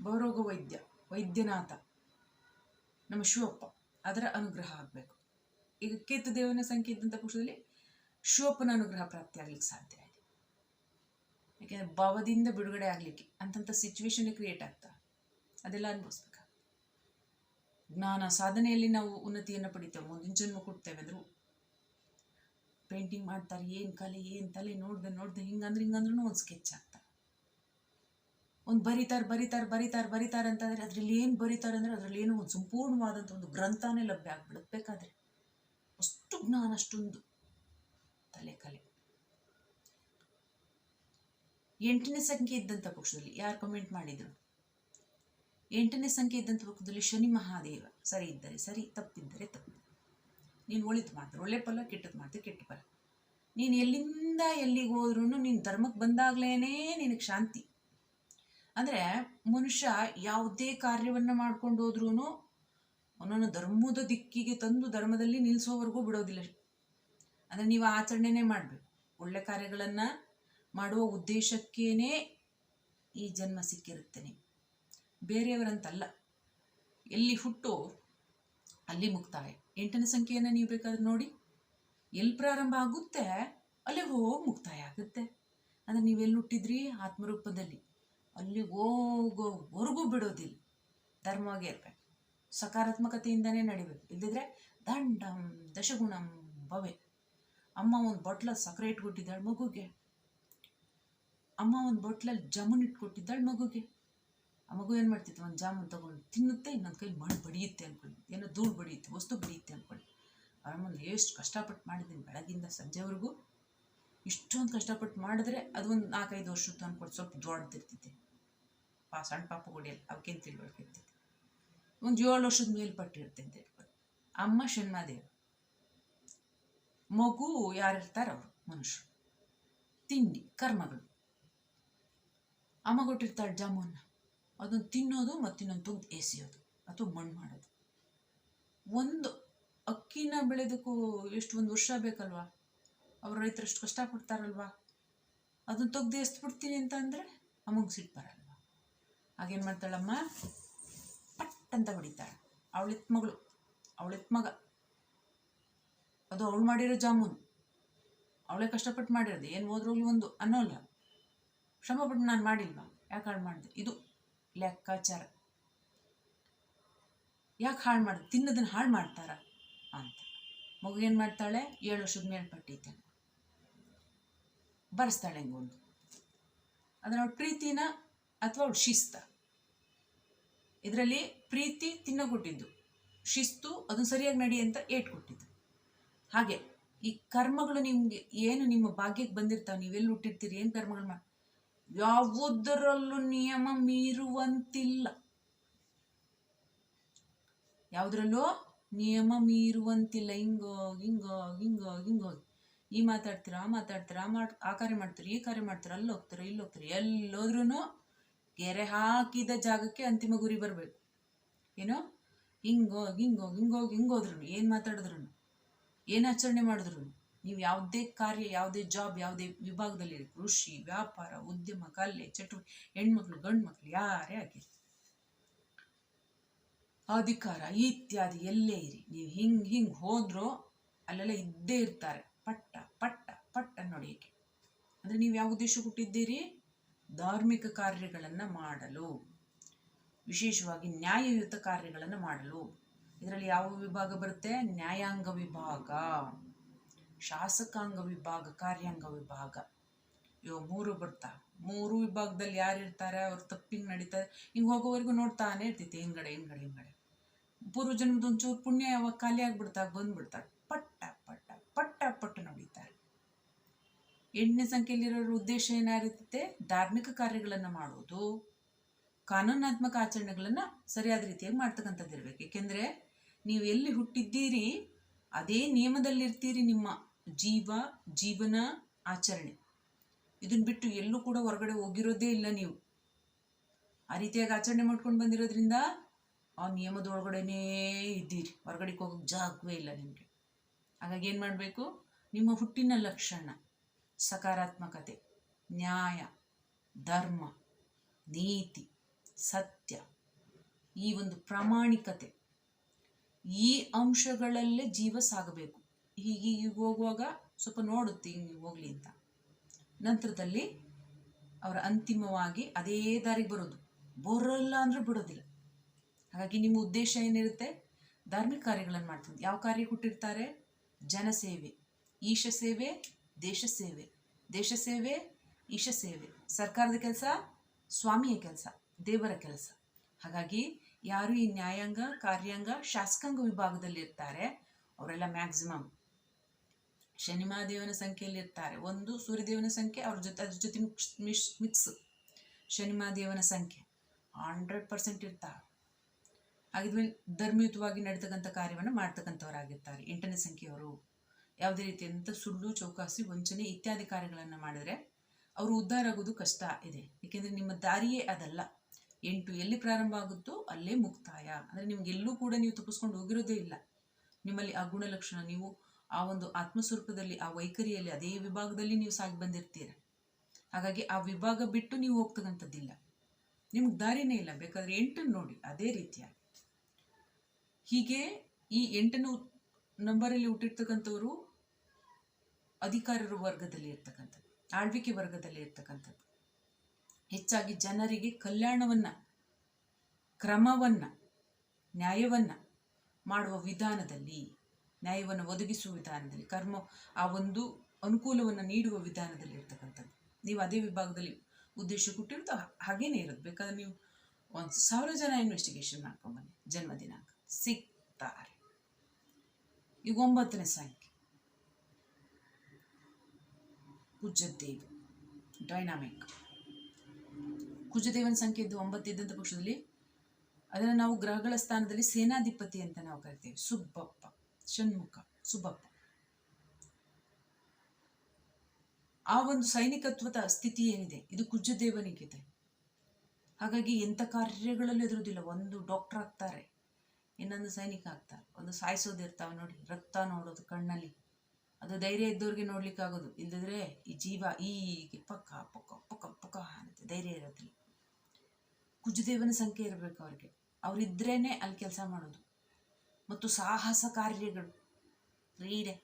ಭವರೋಗ ವೈದ್ಯ, ವೈದ್ಯನಾಥ, ನಮ್ಮ ಶಿವಪ್ಪ. ಅದರ ಅನುಗ್ರಹ ಆಗಬೇಕು. ಈಗ ಕೇತು ದೇವನ ಸಂಖ್ಯೆ ಇದ್ದಂಥ ಪಕ್ಷದಲ್ಲಿ ಶೋಪನ ಅನುಗ್ರಹ ಪ್ರಾಪ್ತಿ ಆಗ್ಲಿಕ್ಕೆ ಸಾಧ್ಯ ಆಗಿದೆ ಯಾಕೆಂದರೆ ಭಾವದಿಂದ ಬಿಡುಗಡೆ ಆಗಲಿಕ್ಕೆ ಅಂತಂಥ ಸಿಚುವೇಶನ್ ಕ್ರಿಯೇಟ್ ಆಗ್ತಾ, ಅದೆಲ್ಲ ಅನುಭವಿಸ್ಬೇಕು ಜ್ಞಾನ ಸಾಧನೆಯಲ್ಲಿ ನಾವು ಉನ್ನತಿಯನ್ನು ಪಡಿತೇವೆ ಮುಂದಿನ ಜನ್ಮ ಕೊಡ್ತೇವೆ ಅಂದ್ರು ಪೇಂಟಿಂಗ್ ಮಾಡ್ತಾರೆ, ಏನು ಕಲೆ, ಏನು ತಲೆ, ನೋಡ್ದೆ ನೋಡ್ದೆ, ಹಿಂಗಂದ್ರೆ ಹಿಂಗಂದ್ರೂ ಒಂದು ಸ್ಕೆಚ್ ಆಗ್ತಾರೆ ಒಂದು ಬರೀತಾರೆ ಬರೀತಾರೆ ಬರೀತಾರೆ ಬರೀತಾರೆ ಅಂತಂದರೆ ಅದರಲ್ಲಿ ಏನು ಬರೀತಾರೆ ಅಂದರೆ ಅದರಲ್ಲಿ ಏನೋ ಒಂದು ಸಂಪೂರ್ಣವಾದಂಥ ಒಂದು ಗ್ರಂಥನೇ ಲಭ್ಯ ಆಗ್ಬಿಡುತ್ತೆ ಬೇಕಾದ್ರೆ. ಅಷ್ಟೊಂದು ತಲೆ ಕಲೆ. ಎಂಟನೇ ಸಂಖ್ಯೆ ಇದ್ದಂಥ ಪಕ್ಷದಲ್ಲಿ ಯಾರು ಕಮೆಂಟ್ ಮಾಡಿದರು? ಎಂಟನೇ ಸಂಖ್ಯೆ ಇದ್ದಂಥ ಪಕ್ಷದಲ್ಲಿ ಶನಿ ಮಹಾದೇವ ಸರಿ ಇದ್ದರೆ ಸರಿ, ತಪ್ಪಿದ್ದರೆ ತಪ್ಪು. ನೀನು ಒಳಿತು ಮಾತ್ರ, ಒಳ್ಳೆ ಫಲ, ಕೆಟ್ಟದ್ದು ಮಾಡ್ತೀವಿ ಕೆಟ್ಟ ಫಲ. ನೀನು ಎಲ್ಲಿಂದ ಎಲ್ಲಿಗೆ ಹೋದ್ರೂ ನೀನು ಧರ್ಮಕ್ಕೆ ಬಂದಾಗಲೇ ನಿನಗೆ ಶಾಂತಿ. ಅಂದರೆ ಮನುಷ್ಯ ಯಾವುದೇ ಕಾರ್ಯವನ್ನು ಮಾಡ್ಕೊಂಡು ಹೋದ್ರೂ ಅವನನ್ನು ಧರ್ಮದ ದಿಕ್ಕಿಗೆ ತಂದು ಧರ್ಮದಲ್ಲಿ ನಿಲ್ಲಿಸೋವರೆಗೂ ಬಿಡೋದಿಲ್ಲ. ಅಂದರೆ ನೀವು ಆಚರಣೆನೇ ಮಾಡಬೇಕು. ಒಳ್ಳೆ ಕಾರ್ಯಗಳನ್ನು ಮಾಡುವ ಉದ್ದೇಶಕ್ಕೇನೆ ಈ ಜನ್ಮ ಸಿಕ್ಕಿರುತ್ತೆ ನೀವು ಬೇರೆಯವರಂತಲ್ಲ. ಎಲ್ಲಿ ಹುಟ್ಟು ಅಲ್ಲಿ ಮುಕ್ತಾಯ. ಎಂಟನೇ ಸಂಖ್ಯೆಯನ್ನು ನೀವು ಬೇಕಾದ್ರೆ ನೋಡಿ. ಎಲ್ಲಿ ಪ್ರಾರಂಭ ಆಗುತ್ತೆ, ಅಲ್ಲಿ ಹೋಗಿ ಮುಕ್ತಾಯ ಆಗುತ್ತೆ. ಅಂದರೆ ನೀವೆಲ್ಲಿ ಹುಟ್ಟಿದ್ರಿ? ಆತ್ಮರೂಪದಲ್ಲಿ. ಅಲ್ಲಿ ಹೋಗೋವರೆಗೂ ಬಿಡೋದಿಲ್ಲ. ಧರ್ಮವಾಗೇ ಇರಬೇಕು. ಸಕಾರಾತ್ಮಕತೆಯಿಂದನೇ ನಡಿಬೇಕು ಇಲ್ಲದಿದ್ರೆ ದಂಡಂ ದಶಗುಣಂ ಭವೆ. ಅಮ್ಮ ಒಂದು ಬಟ್ಲ ಸಕ್ಕರೆ ಇಟ್ಕೊಟ್ಟಿದ್ದಾಳೆ ಮಗುಗೆ. ಅಮ್ಮ ಒಂದು ಬಾಟ್ಲಲ್ಲಿ ಜಾಮೂನ್ ಇಟ್ಕೊಟ್ಟಿದ್ದಾಳೆ ಮಗುಗೆ. ಆ ಮಗು ಏನು ಮಾಡ್ತಿತ್ತು? ಒಂದು ಜಾಮೂನ್ ತೊಗೊಂಡು ತಿನ್ನುತ್ತೆ, ಇನ್ನೊಂದು ಕೈ ಮಣ್ಣು ಬಡಿಯುತ್ತೆ ಅನ್ಕೊಳ್ಳಿ. ಏನೋ ಧೂಳು ಬಡಿಯುತ್ತೆ, ವಸ್ತು ಬಡಿಯುತ್ತೆ ಅಂದ್ಕೊಳ್ಳಿ ಅವ್ರ ಎಷ್ಟು ಕಷ್ಟಪಟ್ಟು ಮಾಡಿದ್ದೀನಿ ಬೆಳಗಿಂದ ಸಂಜೆವರೆಗೂ. ಇಷ್ಟೊಂದು ಕಷ್ಟಪಟ್ಟು ಮಾಡಿದ್ರೆ ಅದು ಒಂದು ನಾಲ್ಕೈದು ವರ್ಷದ್ದು ತಂದ್ಕೊಟ್ಟು ಸ್ವಲ್ಪ ದೊಡ್ಡದಿರ್ತೈತೆ ಪಾ, ಸಣ್ಣ ಪಾಪ ಹೊಡಿಯಲ್ಲ ಅವಕ್ಕೇನು ತಿಳ್ಕೊಳ್ತಿರ್ತೈತೆ ಒಂದು ಏಳು ವರ್ಷದ ಮೇಲ್ಪಟ್ಟಿರ್ತೈತೆ ಅಮ್ಮ ಶನ್ಮಾದೇವಿ ಮಗು ಯಾರಿರ್ತಾರೆ ಅವರು? ಮನುಷ್ಯರು ತಿಂಡಿ, ಕರ್ಮಗಳು. ಅಮ್ಮ ಕೊಟ್ಟಿರ್ತಾಳೆ ಜಾಮೂನ್ನ ಅದನ್ನು ತಿನ್ನೋದು ಮತ್ತಿನ್ನೊಂದು ತುಂಬ ಎಸೆಯೋದು ಅಥವಾ ಮಣ್ಣು ಮಾಡೋದು. ಒಂದು ಅಕ್ಕಿನ ಬೆಳೆದಕ್ಕೂ ಎಷ್ಟು ಒಂದು ವರ್ಷ ಬೇಕಲ್ವಾ? ಅವ್ರ ರೈತರು ಅಷ್ಟು ಕಷ್ಟಪಡ್ತಾರಲ್ವಾ ಅದನ್ನು ತೆಗ್ದು ಎಸ್ಬಿಡ್ತೀನಿ ಅಂತ ಅಂದರೆ ಅಮ್ಮಗೆ ಸಿಟ್ಟು ಬರಲ್ವಾ? ಹಾಗೇನು ಮಾಡ್ತಾಳಮ್ಮ? ಪಟ್ ಅಂತ ಹೊಡಿತಾಳೆ. ಅವಳಿತ್ ಮಗಳು, ಅವಳಿತ್ ಮಗ. ಅದು ಅವಳು ಮಾಡಿರೋ ಜಾಮೂನು. ಅವಳೇ ಕಷ್ಟಪಟ್ಟು ಮಾಡಿರೋದು. ಏನು ಹೋದ್ರೋಗ್ಲಿ ಒಂದು ಅನ್ನೋಲ್ಲ. ಶ್ರಮಪಟ್ಟು ನಾನು ಮಾಡಿಲ್ವಾ? ಯಾಕೆ ಹಾಳು ಮಾಡಿದೆ? ಇದು ಲೆಕ್ಕಾಚಾರ. ಯಾಕೆ ಹಾಳು ಮಾಡಿದೆ ತಿನ್ನೋದನ್ನು ಹಾಳು ಮಾಡ್ತಾರ ಅಂತ. ಮಗು ಏನು ಮಾಡ್ತಾಳೆ? ಏಳು ವರ್ಷದ ಮೇಲ್ಪಟ್ಟೈತೆ ಬರೆಸ್ತಾಳೆ ಹೆಂಗೊಂದು. ಅವಳು ಪ್ರೀತಿನ ಅಥವಾ ಅವಳು ಶಿಸ್ತ. ಇದರಲ್ಲಿ ಪ್ರೀತಿ ತಿನ್ನ ಕೊಟ್ಟಿದ್ದು ಶಿಸ್ತು ಅದನ್ನು ಸರಿಯಾಗಿ ನಡಿ ಅಂತ ಏಟ್ ಕೊಟ್ಟಿದ್ದು ಹಾಗೆ ಈ ಕರ್ಮಗಳು ನಿಮಗೆ ಏನು ನಿಮ್ಮ ಭಾಗ್ಯಕ್ಕೆ ಬಂದಿರ್ತಾವೆ, ನೀವೆಲ್ಲಿ ಹುಟ್ಟಿರ್ತೀರಿ, ಏನು ಕರ್ಮಗಳು ಮಾಡಿ ಯಾವುದರಲ್ಲೂ ನಿಯಮ ಮೀರುವಂತಿಲ್ಲ. ಯಾವುದ್ರಲ್ಲೂ ನಿಯಮ ಮೀರುವಂತಿಲ್ಲ. ಹಿಂಗೋಗಿ ಹಿಂಗೋಗಿ ಹಿಂಗೋಗಿ ಹಿಂಗೋಗಿ ಈ ಮಾತಾಡ್ತೀರಾ, ಆ ಮಾತಾಡ್ತೀರಾ, ಆ ಮಾಡ್, ಆ ಕಾರ್ಯ ಮಾಡ್ತೀರಾ, ಈ ಕಾರ್ಯ ಮಾಡ್ತೀರಾ ಅಲ್ಲಿ ಹೋಗ್ತಾರೆ ಇಲ್ಲಿ ಹೋಗ್ತಾರೆ ಎಲ್ಲೋದ್ರೂ ಗೆರೆ ಹಾಕಿದ ಜಾಗಕ್ಕೆ ಅಂತಿಮ ಗುರಿ ಬರಬೇಕು. ಏನೋ? ಹಿಂಗೋಗಿ ಹಿಂಗೋಗಿ ಹಿಂಗೋಗಿ ಹಿಂಗೋದ್ರು ಏನು ಮಾತಾಡಿದ್ರು ಏನು ಆಚರಣೆ ಮಾಡಿದ್ರು ನೀವು ಯಾವುದೇ ಕಾರ್ಯ, ಯಾವುದೇ ಜಾಬ್, ಯಾವುದೇ ವಿಭಾಗದಲ್ಲಿ ಕೃಷಿ, ವ್ಯಾಪಾರ, ಉದ್ಯಮ, ಕಲೆ ಚಟುವ ಹೆಣ್ಮಕ್ಳು ಗಂಡು ಮಕ್ಳು ಯಾರೇ ಆಗಿರಿ. ಅಧಿಕಾರ, ಇತ್ಯಾದಿ ಎಲ್ಲೇ ಇರಿ. ನೀವು ಹಿಂಗೆ ಹಿಂಗೆ ಹೋದ್ರೋ, ಅಲ್ಲೆಲ್ಲ ಇದ್ದೇ ಇರ್ತಾರೆ. ಪಟ್ಟ ಪಟ್ಟ ಪಟ್ಟ ನೋಡಿ ಅಂದರೆ ನೀವು ಯಾವ ಉದ್ದೇಶ ಕೊಟ್ಟಿದ್ದೀರಿ? ಧಾರ್ಮಿಕ ಕಾರ್ಯಗಳನ್ನು ಮಾಡಲು, ವಿಶೇಷವಾಗಿ ನ್ಯಾಯಯುತ ಕಾರ್ಯಗಳನ್ನು ಮಾಡಲು. ಇದರಲ್ಲಿ ಯಾವ ವಿಭಾಗ ಬರುತ್ತೆ? ನ್ಯಾಯಾಂಗ ವಿಭಾಗ, ಶಾಸಕಾಂಗ ವಿಭಾಗ, ಕಾರ್ಯಾಂಗ ವಿಭಾಗ. ಇವು ಮೂರು ಬರ್ತಾ. ಮೂರು ವಿಭಾಗದಲ್ಲಿ ಯಾರು ಇರ್ತಾರೆ? ಅವ್ರು ತಪ್ಪಿಂಗ್ ನಡೀತಾರೆ ಹಿಂಗೆ ಹೋಗೋವರೆಗೂ ನೋಡ್ತಾನೆ ಇರ್ತೈತಿ ಹಿಂಗಡೆ ಹಿಂಗಡೆ ಹಿಂಗಡೆ ಪೂರ್ವ ಜನ್ಮದ ಒಂಚೂರು ಪುಣ್ಯ ಯಾವಾಗ ಖಾಲಿ ಆಗ್ಬಿಡ್ತಾ ಬಂದ್ಬಿಡ್ತಾರೆ ಪಟ್ಟ ಪಟ್ಟ ಪಟ್ಟ ಪಟ್ಟ ನೋಡಿತಾರೆ ಎಂಟನೇ ಸಂಖ್ಯೆಯಲ್ಲಿರೋರ ಉದ್ದೇಶ ಏನಾಗಿರುತ್ತೆ? ಧಾರ್ಮಿಕ ಕಾರ್ಯಗಳನ್ನು ಮಾಡುವುದು ಕಾನೂನಾತ್ಮಕ ಆಚರಣೆಗಳನ್ನು ಸರಿಯಾದ ರೀತಿಯಾಗಿ ಮಾಡ್ತಕ್ಕಂಥದ್ದು ಇರಬೇಕು. ಏಕೆಂದರೆ ನೀವು ಎಲ್ಲಿ ಹುಟ್ಟಿದ್ದೀರಿ, ಅದೇ ನಿಯಮದಲ್ಲಿರ್ತೀರಿ ನಿಮ್ಮ ಜೀವ, ಜೀವನ, ಆಚರಣೆ. ಇದನ್ನ ಬಿಟ್ಟು ಎಲ್ಲೂ ಕೂಡ ಹೊರಗಡೆ ಹೋಗಿರೋದೇ ಇಲ್ಲ ನೀವು. ಆ ರೀತಿಯಾಗಿ ಆಚರಣೆ ಮಾಡ್ಕೊಂಡು ಬಂದಿರೋದ್ರಿಂದ ಆ ನಿಯಮದ ಒಳಗಡೆನೇ ಇದ್ದೀರಿ. ಹೊರಗಡೆಗೆ ಹೋಗೋಕ್ಕೆ ಜಾಗವೇ ಇಲ್ಲ ನಿಮಗೆ. ಹಾಗಾಗಿ ಏನು ಮಾಡಬೇಕು? ನಿಮ್ಮ ಹುಟ್ಟಿನ ಲಕ್ಷಣ. ಸಕಾರಾತ್ಮಕತೆ, ನ್ಯಾಯ, ಧರ್ಮ, ನೀತಿ, ಸತ್ಯ. ಈ ಒಂದು ಪ್ರಾಮಾಣಿಕತೆ ಈ ಅಂಶಗಳಲ್ಲೇ ಜೀವ ಸಾಗಬೇಕು. ಹೀಗೆ ಈಗ ಹೋಗುವಾಗ ಸ್ವಲ್ಪ ನೋಡುತ್ತೆ ಹಿಂಗೆ ಹೋಗ್ಲಿ ಅಂತ. ನಂತರದಲ್ಲಿ ಅವರ ಅಂತಿಮವಾಗಿ ಅದೇ ದಾರಿಗೆ ಬರೋದು. ಬರಲ್ಲ ಅಂದ್ರೆ ಬಿಡೋದಿಲ್ಲ. ಹಾಗಾಗಿ ನಿಮ್ಮ ಉದ್ದೇಶ ಏನಿರುತ್ತೆ? ಧಾರ್ಮಿಕ ಕಾರ್ಯಗಳನ್ನು ಮಾಡ್ತಾರೆ ಯಾವ ಕಾರ್ಯ ಕೊಟ್ಟಿರ್ತಾರೆ? ಜನಸೇವೆ. ಈಶ ಸೇವೆ ದೇಶ ಸೇವೆ ದೇಶ ಸೇವೆ, ಈಶ ಸೇವೆ. ಸರ್ಕಾರದ ಕೆಲಸ, ಸ್ವಾಮಿಯ ಕೆಲಸ, ದೇವರ ಕೆಲಸ. ಹಾಗಾಗಿ ಯಾರು ಈ ನ್ಯಾಯಾಂಗ, ಕಾರ್ಯಾಂಗ, ಶಾಸಕಾಂಗ ವಿಭಾಗದಲ್ಲಿ ಇರ್ತಾರೆ, ಅವರೆಲ್ಲ ಮ್ಯಾಕ್ಸಿಮಮ್ ಶನಿ ಮಹಾದೇವನ ಸಂಖ್ಯೆಯಲ್ಲಿ ಇರ್ತಾರೆ. ಒಂದು ಸೂರ್ಯದೇವನ ಸಂಖ್ಯೆ, ಅವ್ರ ಜೊತೆ, ಅದ್ರ ಜೊತೆ ಮಿಕ್ಸ್ ಮಿಕ್ಸ್ ಶನಿ ಮಹಾದೇವನ ಸಂಖ್ಯೆ. ಹಂಡ್ರೆಡ್ ಪರ್ಸೆಂಟ್ ಇರ್ತಾರೆ. ಹಾಗಿದ್ಮೇಲೆ ಧರ್ಮಯುತವಾಗಿ ನಡೀತಕ್ಕಂಥ ಕಾರ್ಯವನ್ನು ಮಾಡ್ತಕ್ಕಂಥವರಾಗಿರ್ತಾರೆ. ಎಂಟನೇ ಸಂಖ್ಯೆಯವರು. ಯಾವುದೇ ರೀತಿಯಾದಂಥ ಸುಳ್ಳು, ಚೌಕಾಸಿ, ವಂಚನೆ ಇತ್ಯಾದಿ ಕಾರ್ಯಗಳನ್ನು ಮಾಡಿದರೆ ಅವರು ಉದ್ಧಾರ ಆಗೋದು ಕಷ್ಟ ಇದೆ. ಏಕೆಂದರೆ ನಿಮ್ಮ ದಾರಿಯೇ ಅದಲ್ಲ. ಎಂಟು ಎಲ್ಲಿ ಪ್ರಾರಂಭ ಆಗುತ್ತೋ ಅಲ್ಲೇ ಮುಕ್ತಾಯ. ಅಂದರೆ ನಿಮ್ಗೆ ಎಲ್ಲೂ ಕೂಡ ನೀವು ತಪ್ಪಿಸ್ಕೊಂಡು ಹೋಗಿರೋದೇ ಇಲ್ಲ. ನಿಮ್ಮಲ್ಲಿ ಆ ಗುಣಲಕ್ಷಣ, ನೀವು ಆ ಒಂದು ಆತ್ಮಸ್ವರೂಪದಲ್ಲಿ, ಆ ವೈಖರಿಯಲ್ಲಿ, ಅದೇ ವಿಭಾಗದಲ್ಲಿ ನೀವು ಸಾಗಿ ಬಂದಿರ್ತೀರ. ಹಾಗಾಗಿ ಆ ವಿಭಾಗ ಬಿಟ್ಟು ನೀವು ಹೋಗ್ತಕ್ಕಂಥದ್ದಿಲ್ಲ. ನಿಮ್ಗೆ ದಾರಿನೇ ಇಲ್ಲ. ಬೇಕಾದ್ರೆ ಎಂಟನ್ನು ನೋಡಿ. ಅದೇ ರೀತಿಯಾಗಿ ಹೀಗೆ ಈ ಎಂಟನ್ನು ನಂಬರಲ್ಲಿ ಹುಟ್ಟಿರ್ತಕ್ಕಂಥವ್ರು ಅಧಿಕಾರರ ವರ್ಗದಲ್ಲಿ ಇರ್ತಕ್ಕಂಥದ್ದು, ಆಳ್ವಿಕೆ ವರ್ಗದಲ್ಲಿ ಇರ್ತಕ್ಕಂಥದ್ದು. ಹೆಚ್ಚಾಗಿ ಜನರಿಗೆ ಕಲ್ಯಾಣವನ್ನ, ಕ್ರಮವನ್ನ, ನ್ಯಾಯವನ್ನ ಮಾಡುವ ವಿಧಾನದಲ್ಲಿ, ನ್ಯಾಯವನ್ನು ಒದಗಿಸುವ ವಿಧಾನದಲ್ಲಿ, ಕರ್ಮ, ಆ ಒಂದು ಅನುಕೂಲವನ್ನು ನೀಡುವ ವಿಧಾನದಲ್ಲಿ ಇರ್ತಕ್ಕಂಥದ್ದು. ನೀವು ಅದೇ ವಿಭಾಗದಲ್ಲಿ ಉದ್ದೇಶ ಕೊಟ್ಟಿರೋದು ಹಾಗೇನೇ ಇರೋದು. ಬೇಕಾದ್ರೆ ನೀವು ಒಂದು ಸಾವಿರ ಜನ ಇನ್ವೆಸ್ಟಿಗೇಷನ್ ಮಾಡ್ಕೊಂಬನ್ನಿ ಜನ್ಮ ದಿನಾಂಕ. ಸಿಗ್ತಾರೆ. ಈಗ ಒಂಬತ್ತನೇ ಸಂಖ್ಯೆ. ಕುಜದೇವ್ ಡೈನಾಮಿಕ್ ಕುಜದೇವನ ಸಂಖ್ಯೆ ಇದ್ದು ಒಂಬತ್ತಿದ್ದಂಥ ಪಕ್ಷದಲ್ಲಿ ಅದನ್ನು ನಾವು ಗ್ರಹಗಳ ಸ್ಥಾನದಲ್ಲಿ ಸೇನಾಧಿಪತಿ ಅಂತ ನಾವು ಕರಿತೇವೆ. ಸುಬ್ಬಪ್ಪ, ಷಣ್ಮುಖ, ಸುಬ್ಬಪ್ಪ. ಆ ಒಂದು ಸೈನಿಕತ್ವದ ಸ್ಥಿತಿ ಏನಿದೆ? ಇದು ಕುಜದೇವನಿಗಿದೆ ಹಾಗಾಗಿ ಎಂಥ ಕಾರ್ಯಗಳಲ್ಲಿ ಎದುರುದಿಲ್ಲ. ಒಂದು ಡಾಕ್ಟರ್ ಆಗ್ತಾರೆ, ಇನ್ನೊಂದು ಸೈನಿಕ ಆಗ್ತಾರೆ. ಒಂದು ಸಾಯಿಸೋದಿರ್ತಾವೆ ನೋಡಿ, ರಕ್ತ ನೋಡೋದು ಕಣ್ಣಲ್ಲಿ. ಅದು ಧೈರ್ಯ ಇದ್ದವ್ರಿಗೆ ನೋಡ್ಲಿಕ್ಕೆ ಆಗೋದು. ಇಲ್ಲದಿದ್ರೆ ಈ ಜೀವ ಹೀಗೆ ಪಕ್ಕ ಪಕ್ಕ ಪಕ್ಕ ಪಕ್ಕ ಅಂತ ಧೈರ್ಯ ಇರೋದಿಲ್ಲ ಕುಜದೇವನ ಸಂಖ್ಯೆ ಇರಬೇಕು ಅವ್ರಿಗೆ. ಅವರಿದ್ರೇನೆ ಅಲ್ಲಿ ಕೆಲಸ ಮಾಡೋದು. ಮತ್ತು ಸಾಹಸ ಕಾರ್ಯಗಳು. ಕ್ರೀಡೆ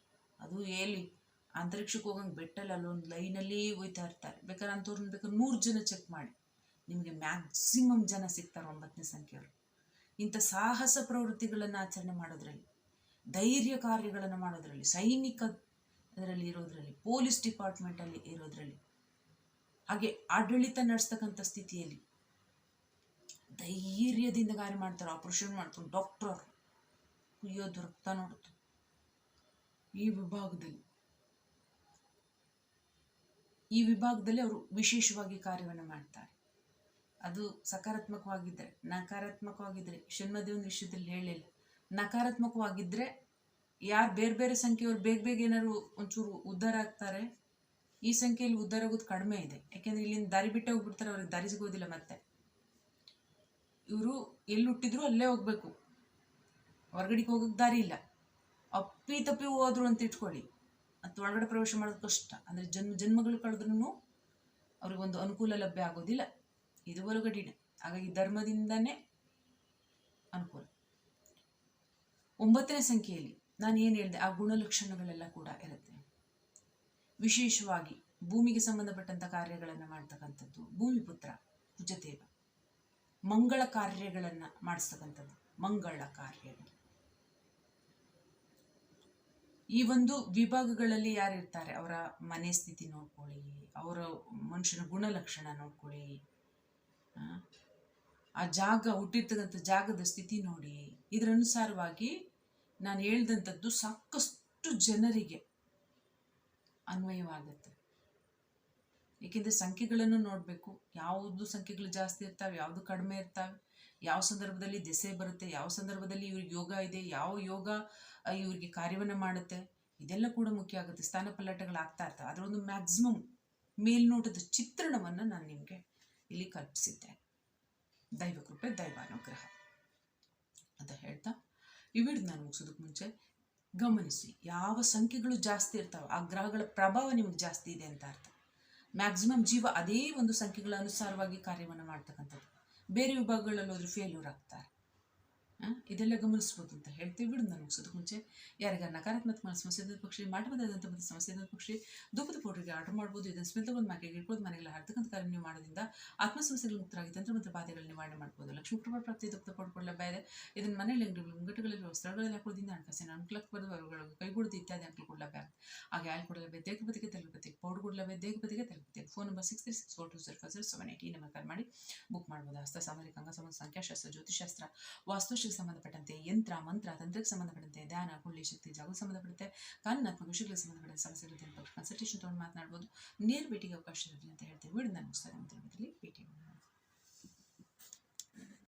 ಅದು ಎಲ್ಲಿ? ಅಂತರಿಕ್ಷಕ್ಕೆ ಹೋಗಂಗೆ ಬೆಟ್ಟಲ್ಲಿ ಅಲ್ಲೊಂದು ಲೈನಲ್ಲಿ ಹೋಯ್ತಾ ಇರ್ತಾರೆ. ಬೇಕಾದ್ರೆ ಅಂಥವ್ರನ್ನ ಬೇಕಾದ್ರೆ ನೂರು ಜನ ಚೆಕ್ ಮಾಡಿ. ನಿಮಗೆ ಮ್ಯಾಕ್ಸಿಮಮ್ ಜನ ಸಿಗ್ತಾರೆ ಒಂಬತ್ತನೇ ಸಂಖ್ಯೆಯವರು. ಇಂಥ ಸಾಹಸ ಪ್ರವೃತ್ತಿಗಳನ್ನು ಆಚರಣೆ ಮಾಡೋದ್ರಲ್ಲಿ, ಧೈರ್ಯ ಕಾರ್ಯಗಳನ್ನು ಮಾಡೋದ್ರಲ್ಲಿ, ಸೈನಿಕ ಅದರಲ್ಲಿ ಇರೋದ್ರಲ್ಲಿ, ಪೊಲೀಸ್ ಡಿಪಾರ್ಟ್ಮೆಂಟಲ್ಲಿ ಇರೋದ್ರಲ್ಲಿ, ಹಾಗೆ ಆಡಳಿತ ನಡೆಸ್ತಕ್ಕಂಥ ಸ್ಥಿತಿಯಲ್ಲಿ ಧೈರ್ಯದಿಂದ ಕಾರ್ಯ ಮಾಡ್ತಾರೆ ಆಪರೇಷನ್ ಮಾಡ್ತಾರೆ ಡಾಕ್ಟರ್ ಅವರು. ಕುಯ್ಯೋದು ರಕ್ತ ನೋಡುತ್ತೆ. ಈ ವಿಭಾಗದಲ್ಲಿ ಈ ವಿಭಾಗದಲ್ಲಿ ಅವರು ವಿಶೇಷವಾಗಿ ಕಾರ್ಯವನ್ನು ಮಾಡ್ತಾರೆ. ಅದು ಸಕಾರಾತ್ಮಕವಾಗಿದ್ದರೆ, ನಕಾರಾತ್ಮಕವಾಗಿದ್ದರೆ ಶನ್ಮದೇವನ ವಿಷಯದಲ್ಲಿ ಹೇಳಿಲ್ಲ. ನಕಾರಾತ್ಮಕವಾಗಿದ್ದರೆ ಯಾರು ಬೇರೆ ಬೇರೆ ಸಂಖ್ಯೆಯವರು ಬೇಗ ಬೇಗ ಏನಾದ್ರು ಒಂಚೂರು ಉದ್ಧಾರ ಆಗ್ತಾರೆ, ಈ ಸಂಖ್ಯೆಯಲ್ಲಿ ಉದ್ಧಾರ ಆಗೋದು ಕಡಿಮೆ ಇದೆ. ಯಾಕೆಂದ್ರೆ ಇಲ್ಲಿಂದ ದಾರಿ ಬಿಟ್ಟೆ ಹೋಗ್ಬಿಡ್ತಾರೆ, ಅವ್ರಿಗೆ ದಾರಿ ಸಿಗೋದಿಲ್ಲ ಮತ್ತೆ. ಇವರು ಎಲ್ಲಿ ಹುಟ್ಟಿದ್ರು ಅಲ್ಲೇ ಹೋಗ್ಬೇಕು. ಹೊರಗಡೆಗೆ ಹೋಗೋಕೆ ದಾರಿ ಇಲ್ಲ. ಅಪ್ಪಿ ತಪ್ಪಿ ಹೋದ್ರು ಅಂತ ಇಟ್ಕೊಳ್ಳಿ. ಮತ್ತು ಒಳಗಡೆ ಪ್ರವೇಶ ಮಾಡೋದು ಕಷ್ಟ. ಅಂದರೆ ಜನ್ಮ, ಜನ್ಮಗಳು ಕಳೆದ್ರೂ ಅವ್ರಿಗೆ ಒಂದು ಅನುಕೂಲ ಲಭ್ಯ ಆಗೋದಿಲ್ಲ. ಇದು ಒಳಗಡೆ ಹಾಗಾಗಿ ಧರ್ಮದಿಂದನೇ ಅನುಕೂಲ. ಒಂಬತ್ತನೇ ಸಂಖ್ಯೆಯಲ್ಲಿ ನಾನು ಏನು ಹೇಳಿದೆ ಆ ಗುಣಲಕ್ಷಣಗಳೆಲ್ಲ ಕೂಡ ಇರುತ್ತೆ. ವಿಶೇಷವಾಗಿ ಭೂಮಿಗೆ ಸಂಬಂಧಪಟ್ಟಂಥ ಕಾರ್ಯಗಳನ್ನು ಮಾಡ್ತಕ್ಕಂಥದ್ದು ಭೂಮಿಪುತ್ರ ಕುಜದೇವ ಮಂಗಳ ಕಾರ್ಯಗಳನ್ನು ಮಾಡಿಸ್ತಕ್ಕಂಥದ್ದು ಮಂಗಳ ಕಾರ್ಯಗಳು. ಈ ಒಂದು ವಿಭಾಗಗಳಲ್ಲಿ ಯಾರಿರ್ತಾರೆ ಅವರ ಮನೆ ಸ್ಥಿತಿ ನೋಡ್ಕೊಳ್ಳಿ ಅವರ ಮನುಷ್ಯನ ಗುಣಲಕ್ಷಣ ನೋಡ್ಕೊಳ್ಳಿ ಆ, ಜಾಗ ಹುಟ್ಟಿರ್ತಕ್ಕಂಥ ಜಾಗದ ಸ್ಥಿತಿ ನೋಡಿ ಇದರ ಅನುಸಾರವಾಗಿ ನಾನು ಹೇಳ್ದಂಥದ್ದು ಸಾಕಷ್ಟು ಜನರಿಗೆ ಅನ್ವಯವಾಗುತ್ತೆ. ಏಕೆಂದರೆ ಸಂಖ್ಯೆಗಳನ್ನು ನೋಡಬೇಕು. ಯಾವುದು ಸಂಖ್ಯೆಗಳು ಜಾಸ್ತಿ ಇರ್ತಾವೆ, ಯಾವುದು ಕಡಿಮೆ ಇರ್ತಾವೆ, ಯಾವ ಸಂದರ್ಭದಲ್ಲಿ ದೆಸೆ ಬರುತ್ತೆ, ಯಾವ ಸಂದರ್ಭದಲ್ಲಿ ಇವ್ರಿಗೆ ಯೋಗ ಇದೆ, ಯಾವ ಯೋಗ ಇವರಿಗೆ ಕಾರ್ಯವನ್ನು ಮಾಡುತ್ತೆ, ಇದೆಲ್ಲ ಕೂಡ ಮುಖ್ಯ ಆಗುತ್ತೆ. ಸ್ಥಾನ ಪಲ್ಲಟಗಳಾಗ್ತಾ ಇರ್ತವೆ. ಅದರ ಒಂದು ಮ್ಯಾಕ್ಸಿಮಮ್ ಮೇಲ್ನೋಟದ ಚಿತ್ರಣವನ್ನು ನಾನು ನಿಮಗೆ ಇಲ್ಲಿ ಕಲ್ಪಿಸಿದ್ದೆ. ದೈವ ಕೃಪೆ, ದೈವಾನುಗ್ರಹ ಅಂತ ಹೇಳ್ತಾ ವಿಡಿಯೋ ನಾನು ಮುಗಿಸೋದಕ್ಕೆ ಮುಂಚೆ ಗಮನಿಸಿ, ಯಾವ ಸಂಖ್ಯೆಗಳು ಜಾಸ್ತಿ ಇರ್ತಾವೆ? ಆ ಗ್ರಹಗಳ ಪ್ರಭಾವ ನಿಮಗೆ ಜಾಸ್ತಿ ಇದೆ ಅಂತ ಅರ್ಥ. ಮ್ಯಾಕ್ಸಿಮಮ್ ಜೀವ ಅದೇ ಒಂದು ಸಂಖ್ಯೆಗಳ ಅನುಸಾರವಾಗಿ ಕಾರ್ಯವನ್ನು ಮಾಡ್ತಕ್ಕಂಥದ್ದು. ಬೇರೆ ವಿಭಾಗಗಳಲ್ಲಿ ಹೋದ್ರೆ ಫೇಲ್ಯೂರ್ ಆಗ್ತಾರೆ. ಇದೆಲ್ಲ ಗಮನಿಸ್ಬೋದು ಅಂತ ಹೇಳ್ತೀವಿ. ಬಿಡು, ನಾನು ಮುಗಿಸೋದಕ್ಕೆ ಮುಂಚೆ. ಯಾರಿಗ ನಕಾರಾತ್ಮಕ ಸಮಸ್ಯೆ ಇದ್ದ ಪಕ್ಷಿ ಮಾಡಬಹುದಾದಂಥ ಒಂದು ಸಮಸ್ಯೆ ಪಕ್ಷಿ ದುಃಖದ ಪೌಡ್ರಿಗೆ ಆರ್ಡರ್ ಮಾಡ್ಬೋದು. ಇದನ್ನು ಸ್ಮಿತ ತಗೊಂಡು ಮಾಕೆಗೆ ಇಟ್ಬೋದು ಮನೆಗೆಲ್ಲ ಹರ್ತಕ್ಕಂಥ ಕಾರ್ಯ ನೀವು ಮಾಡೋದ್ರಿಂದ ಆತ್ಮ ಸಮಸ್ಯೆಗಳು ಮುಕ್ತರಾಗಿ ತಂತ್ರ ಮಂತ್ರ ಬಾಧೆಗಳು ನಿವಾರಣೆ ಮಾಡ್ಬೋದು. ಲಕ್ಷ್ಮೀ ಪ್ರಭಾವ ಪ್ರಾಪ್ತಿ ದುಃಖ ಲಭ್ಯ ಇದೆ ಇದನ್ನು ಮನೆಯಲ್ಲಿ ಮುಂಗಟ್ಟುಗಳಲ್ಲಿ ಸ್ಥಳಗಳಲ್ಲಿ ಹಾಕೋದ್ರಿಂದ ಹಣಕಾಸಿನ ಅನುಕೂಲಕ್ಕೆ ಕೈಗೂಡದು ಇತ್ಯಾದಿ ಅಂಕಗಳು ಲಭ್ಯ ಆಗುತ್ತೆ ಹಾಗೆ ಆಯ್ಲ್ ಕೂಡ ಲಭ್ಯ ಬದಿಗೆ ತೆಲುಪತಿ ಪೌಡರ್ ಕೂಡ ಲಭ್ಯ ಬದಿಗೆ ತಲುಪತಿ phone number six three six four two zero five zero seven eight ಈ ನಂಬರ್ ಕಾಲ್ ಮಾಡಿ. ಬುಕ್ ಮಾಡ್ಬೋದು. ಹಸ್ತ ಸಾಮರಿಕ ಅಂಗ, ಸಂಬಂಧ ಸಂಖ್ಯಾಶಾಸ್ತ್ರ ಜ್ಯೋತಿಷಾಸ್ತ್ರ ಸಂಬಂಧಪಟ್ಟಂತೆ ಯಂತ್ರ, ಮಂತ್ರ, ತಂತ್ರಕ್ಕೆ ಸಂಬಂಧಪಟ್ಟಂತೆ ಧ್ಯಾನ ಕುಳ್ಳಿ ಶಕ್ತಿ, ಜಾಗಕ್ಕೆ ಸಂಬಂಧಪಟ್ಟಂತೆ ಕಾನೂನಾತ್ಮಕ ವಿಷಯಗಳಿಗೆ ಸಂಬಂಧಪಟ್ಟ ಅಂತ ಕನ್ಸಲ್ಟೇಷನ್ ತೊಗೊಂಡು ಮಾತನಾಡ್ಬೋದು. ನೇರ ಭೇಟಿಗೆ ಅವಕಾಶ ಇರುತ್ತೆ ಅಂತ ಹೇಳ್ತೀವಿ. ವಿಡಿಯೋ ನಾನು ಮುಗಿಸ್ತಾರೆ ಭೇಟಿ ಮಾಡೋಣ.